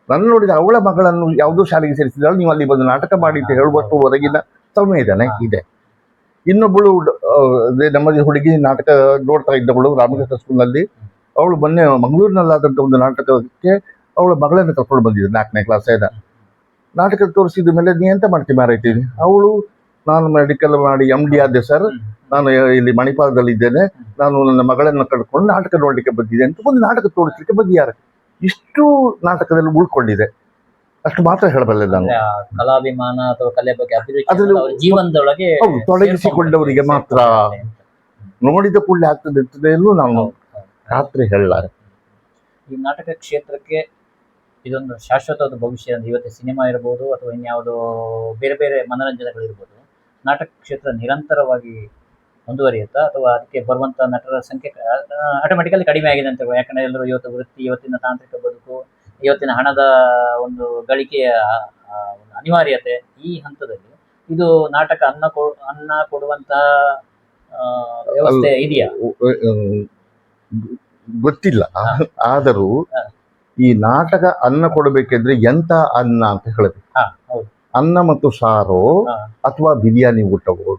ನನ್ನ ನೋಡಿದ ಅವಳ ಮಗಳನ್ನು ಯಾವುದೋ ಶಾಲೆಗೆ ಸೇರಿಸಿದಳು ನೀವು ಅಲ್ಲಿ ಬಂದು ನಾಟಕ ಮಾಡಿ ಅಂತ ಹೇಳುವಷ್ಟು ಹೊರಗಿನ ಸಂವೇದನೆ ಇದೆ ಇನ್ನೊಬ್ಬಳು ಅದೇ ನಮ್ಮಲ್ಲಿ ಹುಡುಗಿ ನಾಟಕ ನೋಡ್ತಾ ಇದ್ದವಳು ರಾಮಕೃಷ್ಣ ಸ್ಕೂಲ್ನಲ್ಲಿ. ಅವಳು ಮೊನ್ನೆ ಮಂಗಳೂರಿನಲ್ಲಾದಂಥ ಒಂದು ನಾಟಕಕ್ಕೆ ಅವಳ ಮಗಳನ್ನು ಕರ್ಕೊಂಡು ಬಂದಿದ್ದೆ ನಾಲ್ಕನೇ ಕ್ಲಾಸ್ ಏನ ನಾಟಕ ತೋರಿಸಿದ ಮೇಲೆ ನೀ ಎಂತ ಮಾಡ್ತೀನಿ ಮಾರೈತೀನಿ ಅವಳು, ನಾನು ಮೆಡಿಕಲ್ ಮಾಡಿ ಎಂ ಡಿ ಆದೆ ಸರ್ ನಾನು ಇಲ್ಲಿ ಮಣಿಪಾಲದಲ್ಲಿ ಇದ್ದೇನೆ ನಾನು ನನ್ನ ಮಗಳನ್ನು ಕರ್ಕೊಂಡು ನಾಟಕ ನೋಡಲಿಕ್ಕೆ ಬಂದಿದೆ ಅಂತ ಒಂದು ನಾಟಕ ತೋರಿಸ್ಲಿಕ್ಕೆ ಬಂದಿದ್ದಾರೆ ಇಷ್ಟು ನಾಟಕದಲ್ಲಿ ಉಳ್ಕೊಂಡಿದೆ. ಅಷ್ಟು ಮಾತ್ರ ಹೇಳಬಲ್ಲೆ ನಾನು. ಕಲಾಭಿಮಾನ ಅಥವಾ ಕಲೆ ಬಗ್ಗೆ ಅಭಿರುಚಿ ಜೀವನದೊಳಗೆ ತೊಡಗಿಸಿಕೊಂಡವರಿಗೆ ಮಾತ್ರ ನೋಡಿದ ಕೂಡಲೇ ಆಗ್ತದೆ ಅಂತಲೂ ನಾನು ರಾತ್ರಿ ಹೇಳಲಾರೆ. ಈ ನಾಟಕ ಕ್ಷೇತ್ರಕ್ಕೆ ಇದೊಂದು ಶಾಶ್ವತವಾದ ಭವಿಷ್ಯ ಇವತ್ತು ಸಿನಿಮಾ ಇರ್ಬೋದು ಅಥವಾ ಇನ್ಯಾವುದೋ ಬೇರೆ ಬೇರೆ ಮನೋರಂಜನೆಗಳಿರ್ಬೋದು ನಾಟಕ ಕ್ಷೇತ್ರ ನಿರಂತರವಾಗಿ ಮುಂದುವರಿಯುತ್ತಾ ಅಥವಾ ಅದಕ್ಕೆ ಬರುವಂತಹ ನಟರ ಸಂಖ್ಯೆ ಆಟೋಮೆಟಿಕಲಿ ಕಡಿಮೆ ಆಗಿದೆ ಅಂತ. ಯಾಕಂದ್ರೆ ಎಲ್ಲರೂ ಇವತ್ತು ವೃತ್ತಿ ಇವತ್ತಿನ ತಾಂತ್ರಿಕ ಬದುಕು ಇವತ್ತಿನ ಹಣದ ಒಂದು ಗಳಿಕೆಯ ಒಂದು ಅನಿವಾರ್ಯತೆ ಈ ಹಂತದಲ್ಲಿ ಇದು ನಾಟಕ ಅನ್ನ ಕೊ ಅನ್ನ ಕೊಡುವಂತಹ ವ್ಯವಸ್ಥೆ ಇದೆಯಾ? ಗೊತ್ತಿಲ್ಲ. ಆದರೂ ಈ ನಾಟಕ ಅನ್ನ ಕೊಡಬೇಕೆಂದ್ರೆ ಎಂತ ಅನ್ನ ಅಂತ ಹೇಳಿದೆ ಹಾ ಹೌದು. ಅನ್ನ ಮತ್ತು ಸಾರು. ಅಥವಾ ಬಿರಿಯಾನಿ ಊಟವು.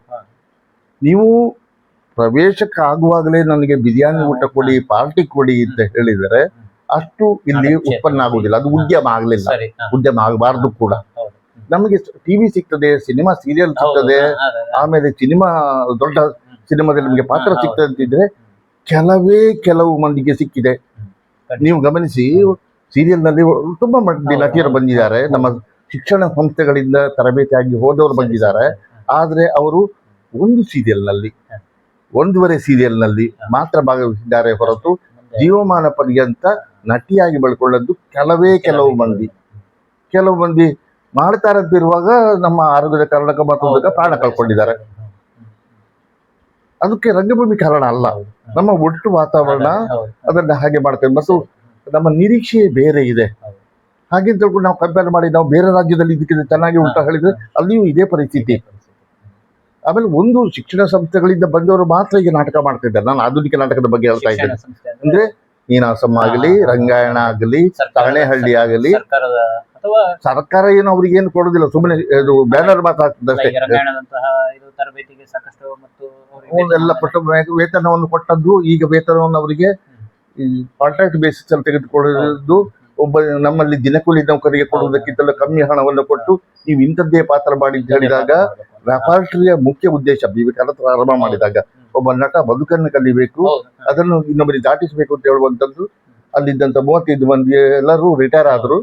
ನೀವು ಪ್ರವೇಶಕ್ಕಾಗುವಾಗಲೇ ನನಗೆ ಬಿರಿಯಾನಿ ಊಟ ಕೊಡಿ ಪಾರ್ಟಿ ಕೊಡಿ ಅಂತ ಹೇಳಿದರೆ ಅಷ್ಟು ಇಲ್ಲಿ. ಉತ್ಪನ್ನ ಆಗುದಿಲ್ಲ ಅದು ಉದ್ಯಮ ಆಗಲಿಲ್ಲ. ಉದ್ಯಮ ಆಗಬಾರ್ದು ಕೂಡ. ನಮಗೆ ಟಿವಿ ಸಿಗ್ತದೆ ಸಿನಿಮಾ ಸೀರಿಯಲ್ ಸಿಗ್ತದೆ. ಆಮೇಲೆ ಸಿನಿಮಾ ದೊಡ್ಡ ಸಿನಿಮಾದಲ್ಲಿ ನಮಗೆ ಪಾತ್ರ. ಸಿಗ್ತದೆ ಅಂತಿದ್ರೆ ಕೆಲವೇ ಕೆಲವು ಮಂದಿಗೆ ಸಿಕ್ಕಿದೆ. ನೀವು ಗಮನಿಸಿ ಸೀರಿಯಲ್ನಲ್ಲಿ ತುಂಬಾ ಮಂದಿ ನಟಿಯರು ಬಂದಿದ್ದಾರೆ. ನಮ್ಮ ಶಿಕ್ಷಣ ಸಂಸ್ಥೆಗಳಿಂದ ತರಬೇತಿಯಾಗಿ ಹೋದವರು ಸರಿ, ಬಂದಿದ್ದಾರೆ. ಆದ್ರೆ ಅವರು ಒಂದು ಸೀರಿಯಲ್ನಲ್ಲಿ. ಒಂದೂವರೆ ಸೀರಿಯಲ್ನಲ್ಲಿ ಮಾತ್ರ ಭಾಗವಹಿಸಿದ್ದಾರೆ ಹೊರತು ಜೀವಮಾನ ಪರ್ಯಂತ ನಟಿಯಾಗಿ ಬೆಳ್ಕೊಳ್ಳೋದು ಕೆಲವೇ ಕೆಲವು ಮಂದಿ. ಕೆಲವು. ಮಂದಿ ಮಾಡ್ತಾರಂತಿರುವಾಗ ನಮ್ಮ ಆರೋಗ್ಯದ ಕಾರಣಕ್ಕೆ ಮತ್ತೊಂದಕ್ಕೆ ಪ್ರಾಣ ಕಳ್ಕೊಂಡಿದ್ದಾರೆ. ಅದಕ್ಕೆ ರಂಗಭೂಮಿ ಕಾರಣ ಅಲ್ಲ. ನಮ್ಮ ಒಟ್ಟು ವಾತಾವರಣ ಅದನ್ನ ಹಾಗೆ ಮಾಡ್ತೇವೆ. ಮತ್ತು ನಮ್ಮ ನಿರೀಕ್ಷೆ ಬೇರೆ ಇದೆ. ಹಾಗೆ ಅಂತ ತಿಳ್ಕೊಂಡು ನಾವು ಕಂಪೇರ್ ಮಾಡಿ ನಾವು ಬೇರೆ ರಾಜ್ಯದಲ್ಲಿ ಇದಕ್ಕಿಂತ ಚೆನ್ನಾಗಿ ಉಂಟು ಹೇಳಿದ್ರೆ ಅಲ್ಲಿಯೂ ಇದೇ ಪರಿಸ್ಥಿತಿ. ಆಮೇಲೆ ಒಂದು ಶಿಕ್ಷಣ ಸಂಸ್ಥೆಗಳಿಂದ ಬಂದವರು ಮಾತ್ರ ಈಗ ನಾಟಕ ಮಾಡ್ತಿದ್ದಾರೆ. ನಾನು ಆಧುನಿಕ ನಾಟಕದ ಬಗ್ಗೆ ಹೇಳ್ತಾ ಇದ್ದೇನೆ. ಅಂದ್ರೆ ಅಂದ್ರೆ ನೀನಾಸಂ ಆಗಲಿ ರಂಗಾಯಣ ಆಗಲಿ ತಾಣೆಹಳ್ಳಿ ಆಗಲಿ. ಸರ್ಕಾರ ಏನು ಅವ್ರಿಗೆ ಏನು ಕೊಡೋದಿಲ್ಲ ಸುಮ್ಮನೆ ಇದು ಬ್ಯಾನರ್ ಮಾತ್ರ ಹಾಕ್ತದಷ್ಟೇ ತರಬೇತಿಗೆ ಸಾಕಷ್ಟು ಮತ್ತು ಎಲ್ಲ ಕೊಟ್ಟ ವೇತನವನ್ನು ಕೊಟ್ಟದ್ದು ಈಗ ವೇತನವನ್ನು ಅವರಿಗೆ ಕಾಂಟ್ರಾಕ್ಟ್ ಬೇಸಿಸ್ ಅಲ್ಲಿ ತೆಗೆದುಕೊಳ್ಳುವುದು ಒಬ್ಬ ನಮ್ಮಲ್ಲಿ ದಿನಕೂಲಿ ನೌಕರಿಗೆ ಕೊಡುವುದಕ್ಕಿಂತಲೂ ಕಮ್ಮಿ ಹಣವನ್ನು ಕೊಟ್ಟು ನೀವು ಇಂಥದ್ದೇ ಪಾತ್ರ ಮಾಡಿ ಅಂತ ಹೇಳಿದಾಗ ರೆಪಾರ್ಟರಿಯ ಮುಖ್ಯ ಉದ್ದೇಶ ವಿವೇಕಾನಂದ ಪ್ರಾರಂಭ ಮಾಡಿದಾಗ. ಒಬ್ಬ ನಟ ಬದುಕನ್ನು ಕಲಿಬೇಕು ಅದನ್ನು ಇನ್ನೊಬ್ಬರಿಗೆ ದಾಟಿಸಬೇಕು ಅಂತ ಹೇಳುವಂತದ್ದು ಅಲ್ಲಿದ್ದಂತ ಮೂವತ್ತೈದು ಮಂದಿ ಎಲ್ಲರೂ ರಿಟೈರ್ ಆದ್ರು.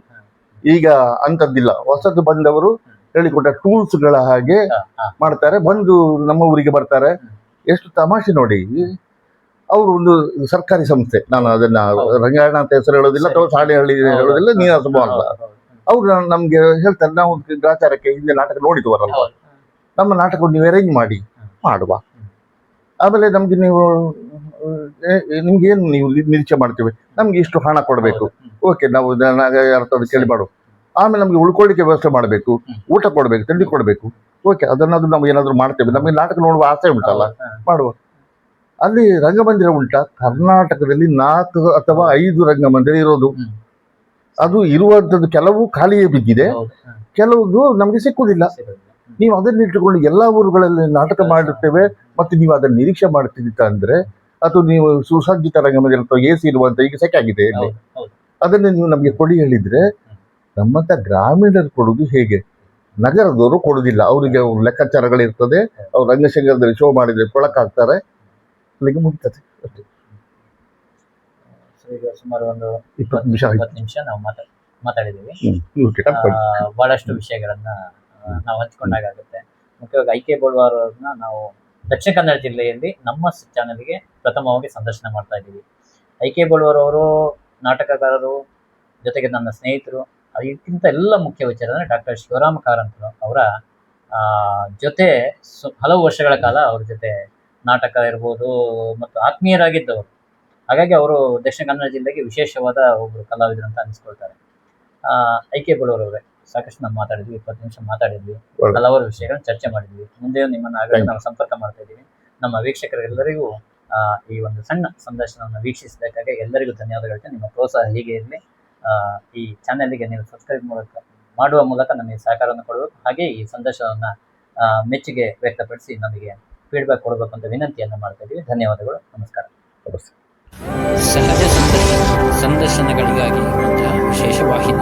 ಈಗ ಅಂತದ್ದಿಲ್ಲ ಹೊಸದು ಬಂದವರು ಹೇಳಿಕೊಟ್ಟ ಟೂಲ್ಸ್ಗಳ ಹಾಗೆ. ಮಾಡ್ತಾರೆ. ಬಂದು ನಮ್ಮ ಊರಿಗೆ ಬರ್ತಾರೆ. ಎಷ್ಟು ತಮಾಷೆ ನೋಡಿ. ಅವರು ಒಂದು ಸರ್ಕಾರಿ ಸಂಸ್ಥೆ. ನಾನು ಅದನ್ನ. ರಂಗಾಯಣ ಅಂತ ಹೆಸರು ಹೇಳೋದಿಲ್ಲ ಅಥವಾ ಸಾಣೆಹಳ್ಳಿ. ಹೇಳೋದಿಲ್ಲ ನೀನಾಸಮ ಅಲ್ಲ. ಹೌದು, ಹೌದು, ಅವ್ರು ನಮ್ಗೆ ಹೇಳ್ತಾರೆ ನಾವು ಗ್ರಾಚಾರಕ್ಕೆ ಹಿಂದೆ ನಾಟಕ ನೋಡಿದ್ವರಲ್ಲ. ನಮ್ಮ ನಾಟಕವನ್ನು ನೀವು ಅರೇಂಜ್ ಮಾಡಿ ಮಾಡುವ. ಆಮೇಲೆ ನಮ್ಗೆ ನೀವು ನಿಮ್ಗೆ ಏನು ನೀವು ನಿರೀಕ್ಷೆ ಮಾಡ್ತೀವಿ? ನಮ್ಗೆ ಇಷ್ಟು ಹಣ ಕೊಡಬೇಕು. ಓಕೆ ನಾವು ಯಾರತ್ರ ಕೇಳಿ ಮಾಡು. ಆಮೇಲೆ ನಮ್ಗೆ ಉಳ್ಕೊಳ್ಳಿಕ್ಕೆ ವ್ಯವಸ್ಥೆ ಮಾಡಬೇಕು. ಊಟ ಕೊಡಬೇಕು ತಿಂಡಿ ಕೊಡಬೇಕು. ಓಕೆ ಅದನ್ನಾದ್ರೂ ನಾವು ಏನಾದರೂ ಮಾಡ್ತೇವೆ. ನಮಗೆ ನಾಟಕ ನೋಡುವ ಆಸೆ ಉಂಟಲ್ಲ. ಮಾಡುವ. ಅಲ್ಲಿ ರಂಗಮಂದಿರ ಉಂಟಾ? ಕರ್ನಾಟಕದಲ್ಲಿ ನಾಲ್ಕು ಅಥವಾ ಐದು ರಂಗಮಂದಿರ ಇರೋದು. ಅದು ಇರುವಂಥದ್ದು ಕೆಲವು ಖಾಲಿಯೇ ಬಿದ್ದಿದೆ. ಕೆಲವು ನಮಗೆ ಸಿಕ್ಕುವುದಿಲ್ಲ. ನೀವು ಅದನ್ನ ಇಟ್ಟುಕೊಂಡು ಎಲ್ಲಾ ಊರುಗಳಲ್ಲಿ ನಾಟಕ ಮಾಡಿರ್ತೇವೆ ಮತ್ತು ನೀವು ಅದನ್ನ ನಿರೀಕ್ಷೆ ಮಾಡ್ತಿದ್ದೀತ ಅಂದ್ರೆ ಅದು ನೀವು ಸುಸಜ್ಜಿತ ರಂಗಮಂದಿರ ಅಥವಾ ಎ ಸಿ ಇರುವಂತ ಈಗ ಸೆಕೆ ಆಗಿದೆ ಇಲ್ಲಿ. ಅದನ್ನ ನೀವು ನಮಗೆ ಕೊಡಿ ಹೇಳಿದ್ರೆ ನಮ್ಮಂತ ಗ್ರಾಮೀಣರು ಕೊಡುವುದು ಹೇಗೆ? ನಗರದವರು ಕೊಡುವುದಿಲ್ಲ ಅವರಿಗೆ ಲೆಕ್ಕಾಚಾರಗಳಿರ್ತದೆ ಅವ್ರು ರಂಗಶಂಕರದಲ್ಲಿ ಶೋ ಮಾಡಿದ್ರೆ ಕೊಳಕ ಆಗ್ತಾರೆ ಅಲ್ಲಿಗೆ ಮುಗ್ತದೆ. ಅಷ್ಟೇ. ಈಗ ಸುಮಾರು ಒಂದು ಇಪ್ಪತ್ತು ನಿಮಿಷ ನಿಮಿಷ ನಾವು ಮಾತಾ ಮಾತಾಡಿದ್ದೀವಿ. ಬಹಳಷ್ಟು ವಿಷಯಗಳನ್ನ ನಾವು ಹಂಚ್ಕೊಂಡಾಗುತ್ತೆ ಮುಖ್ಯವಾಗಿ ಐ ಕೆ ಬೋಳ್ವಾರ್ ಅವ್ರನ್ನ ನಾವು ದಕ್ಷಿಣ ಕನ್ನಡ ಜಿಲ್ಲೆಯಲ್ಲಿ ನಮ್ಮ ಚಾನಲ್ಗೆ ಪ್ರಥಮವಾಗಿ ಸಂದರ್ಶನ ಮಾಡ್ತಾ ಇದ್ದೀವಿ. ಐ ಕೆ ಬೋಳ್ವಾರ್ ಅವರು ನಾಟಕಕಾರರು ಜೊತೆಗೆ ನನ್ನ ಸ್ನೇಹಿತರು ಅದಕ್ಕಿಂತ ಎಲ್ಲ ಮುಖ್ಯ ವಿಚಾರ ಅಂದರೆ ಡಾಕ್ಟರ್ ಶಿವರಾಮ ಕಾರಂತರು ಅವರ ಜೊತೆ ಸು, ಹಲವು ವರ್ಷಗಳ ಕಾಲ ಅವ್ರ ಜೊತೆ ನಾಟಕ ಇರ್ಬೋದು ಮತ್ತು ಆತ್ಮೀಯರಾಗಿದ್ದವರು. ಹಾಗಾಗಿ ಅವರು ದಕ್ಷಿಣ ಕನ್ನಡ ಜಿಲ್ಲೆಗೆ ವಿಶೇಷವಾದ ಒಬ್ಬರು ಕಲಾವಿದರು ಅಂತ ಅನಿಸ್ಕೊಳ್ತಾರೆ. ಐ ಕೆ ಅವರೇ. ಸಾಕಷ್ಟು ನಾವು ಮಾತಾಡಿದ್ವಿ ಇಪ್ಪತ್ತು ನಿಮಿಷ ಮಾತಾಡಿದ್ವಿ ಒಳ್ಳೆ. ಹಲವಾರು ವಿಷಯಗಳನ್ನ ಚರ್ಚೆ ಮಾಡಿದ್ವಿ. ಮುಂದೆ ನಿಮ್ಮನ್ನ ಆಗಲೇ ನಾವು ಸಂಪರ್ಕ ಮಾಡ್ತಾ ಇದ್ದೀವಿ. ನಮ್ಮ ವೀಕ್ಷಕರೆಲ್ಲರಿಗೂ ಆ, ಈ ಒಂದು ಸಣ್ಣ ಸಂದರ್ಶನವನ್ನು ವೀಕ್ಷಿಸಬೇಕಾಗಿ ಎಲ್ಲರಿಗೂ ಧನ್ಯವಾದಗಳು. ಹೇಳ್ತೇನೆ. ನಿಮ್ಮ ಪ್ರೋತ್ಸಾಹ ಹೀಗೆ ಇರಲಿ. ಈ ಚಾನೆಲ್ಗೆ ನೀವು ಸಬ್ಸ್ಕ್ರೈಬ್ ಮೂಲಕ ಮಾಡುವ ಮೂಲಕ ನಮಗೆ ಸಹಕಾರವನ್ನು ಕೊಡಬೇಕು. ಹಾಗೆ ಈ ಸಂದರ್ಶನವನ್ನು ಆ, ಮೆಚ್ಚುಗೆ ವ್ಯಕ್ತಪಡಿಸಿ ನಮಗೆ ಫೀಡ್ಬ್ಯಾಕ್ ಕೊಡಬೇಕು ಅಂತ ವಿನಂತಿಯನ್ನು ಮಾಡ್ತಾ ಇದ್ದೀವಿ. ಧನ್ಯವಾದಗಳು. ನಮಸ್ಕಾರ. ನಮಸ್ತೆ. ಸಹಜ ಸಂದರ್ಶನ ಸಂದರ್ಶನಗಳಿಗಾಗಿ ವಿಶೇಷ ಭಾಷೆ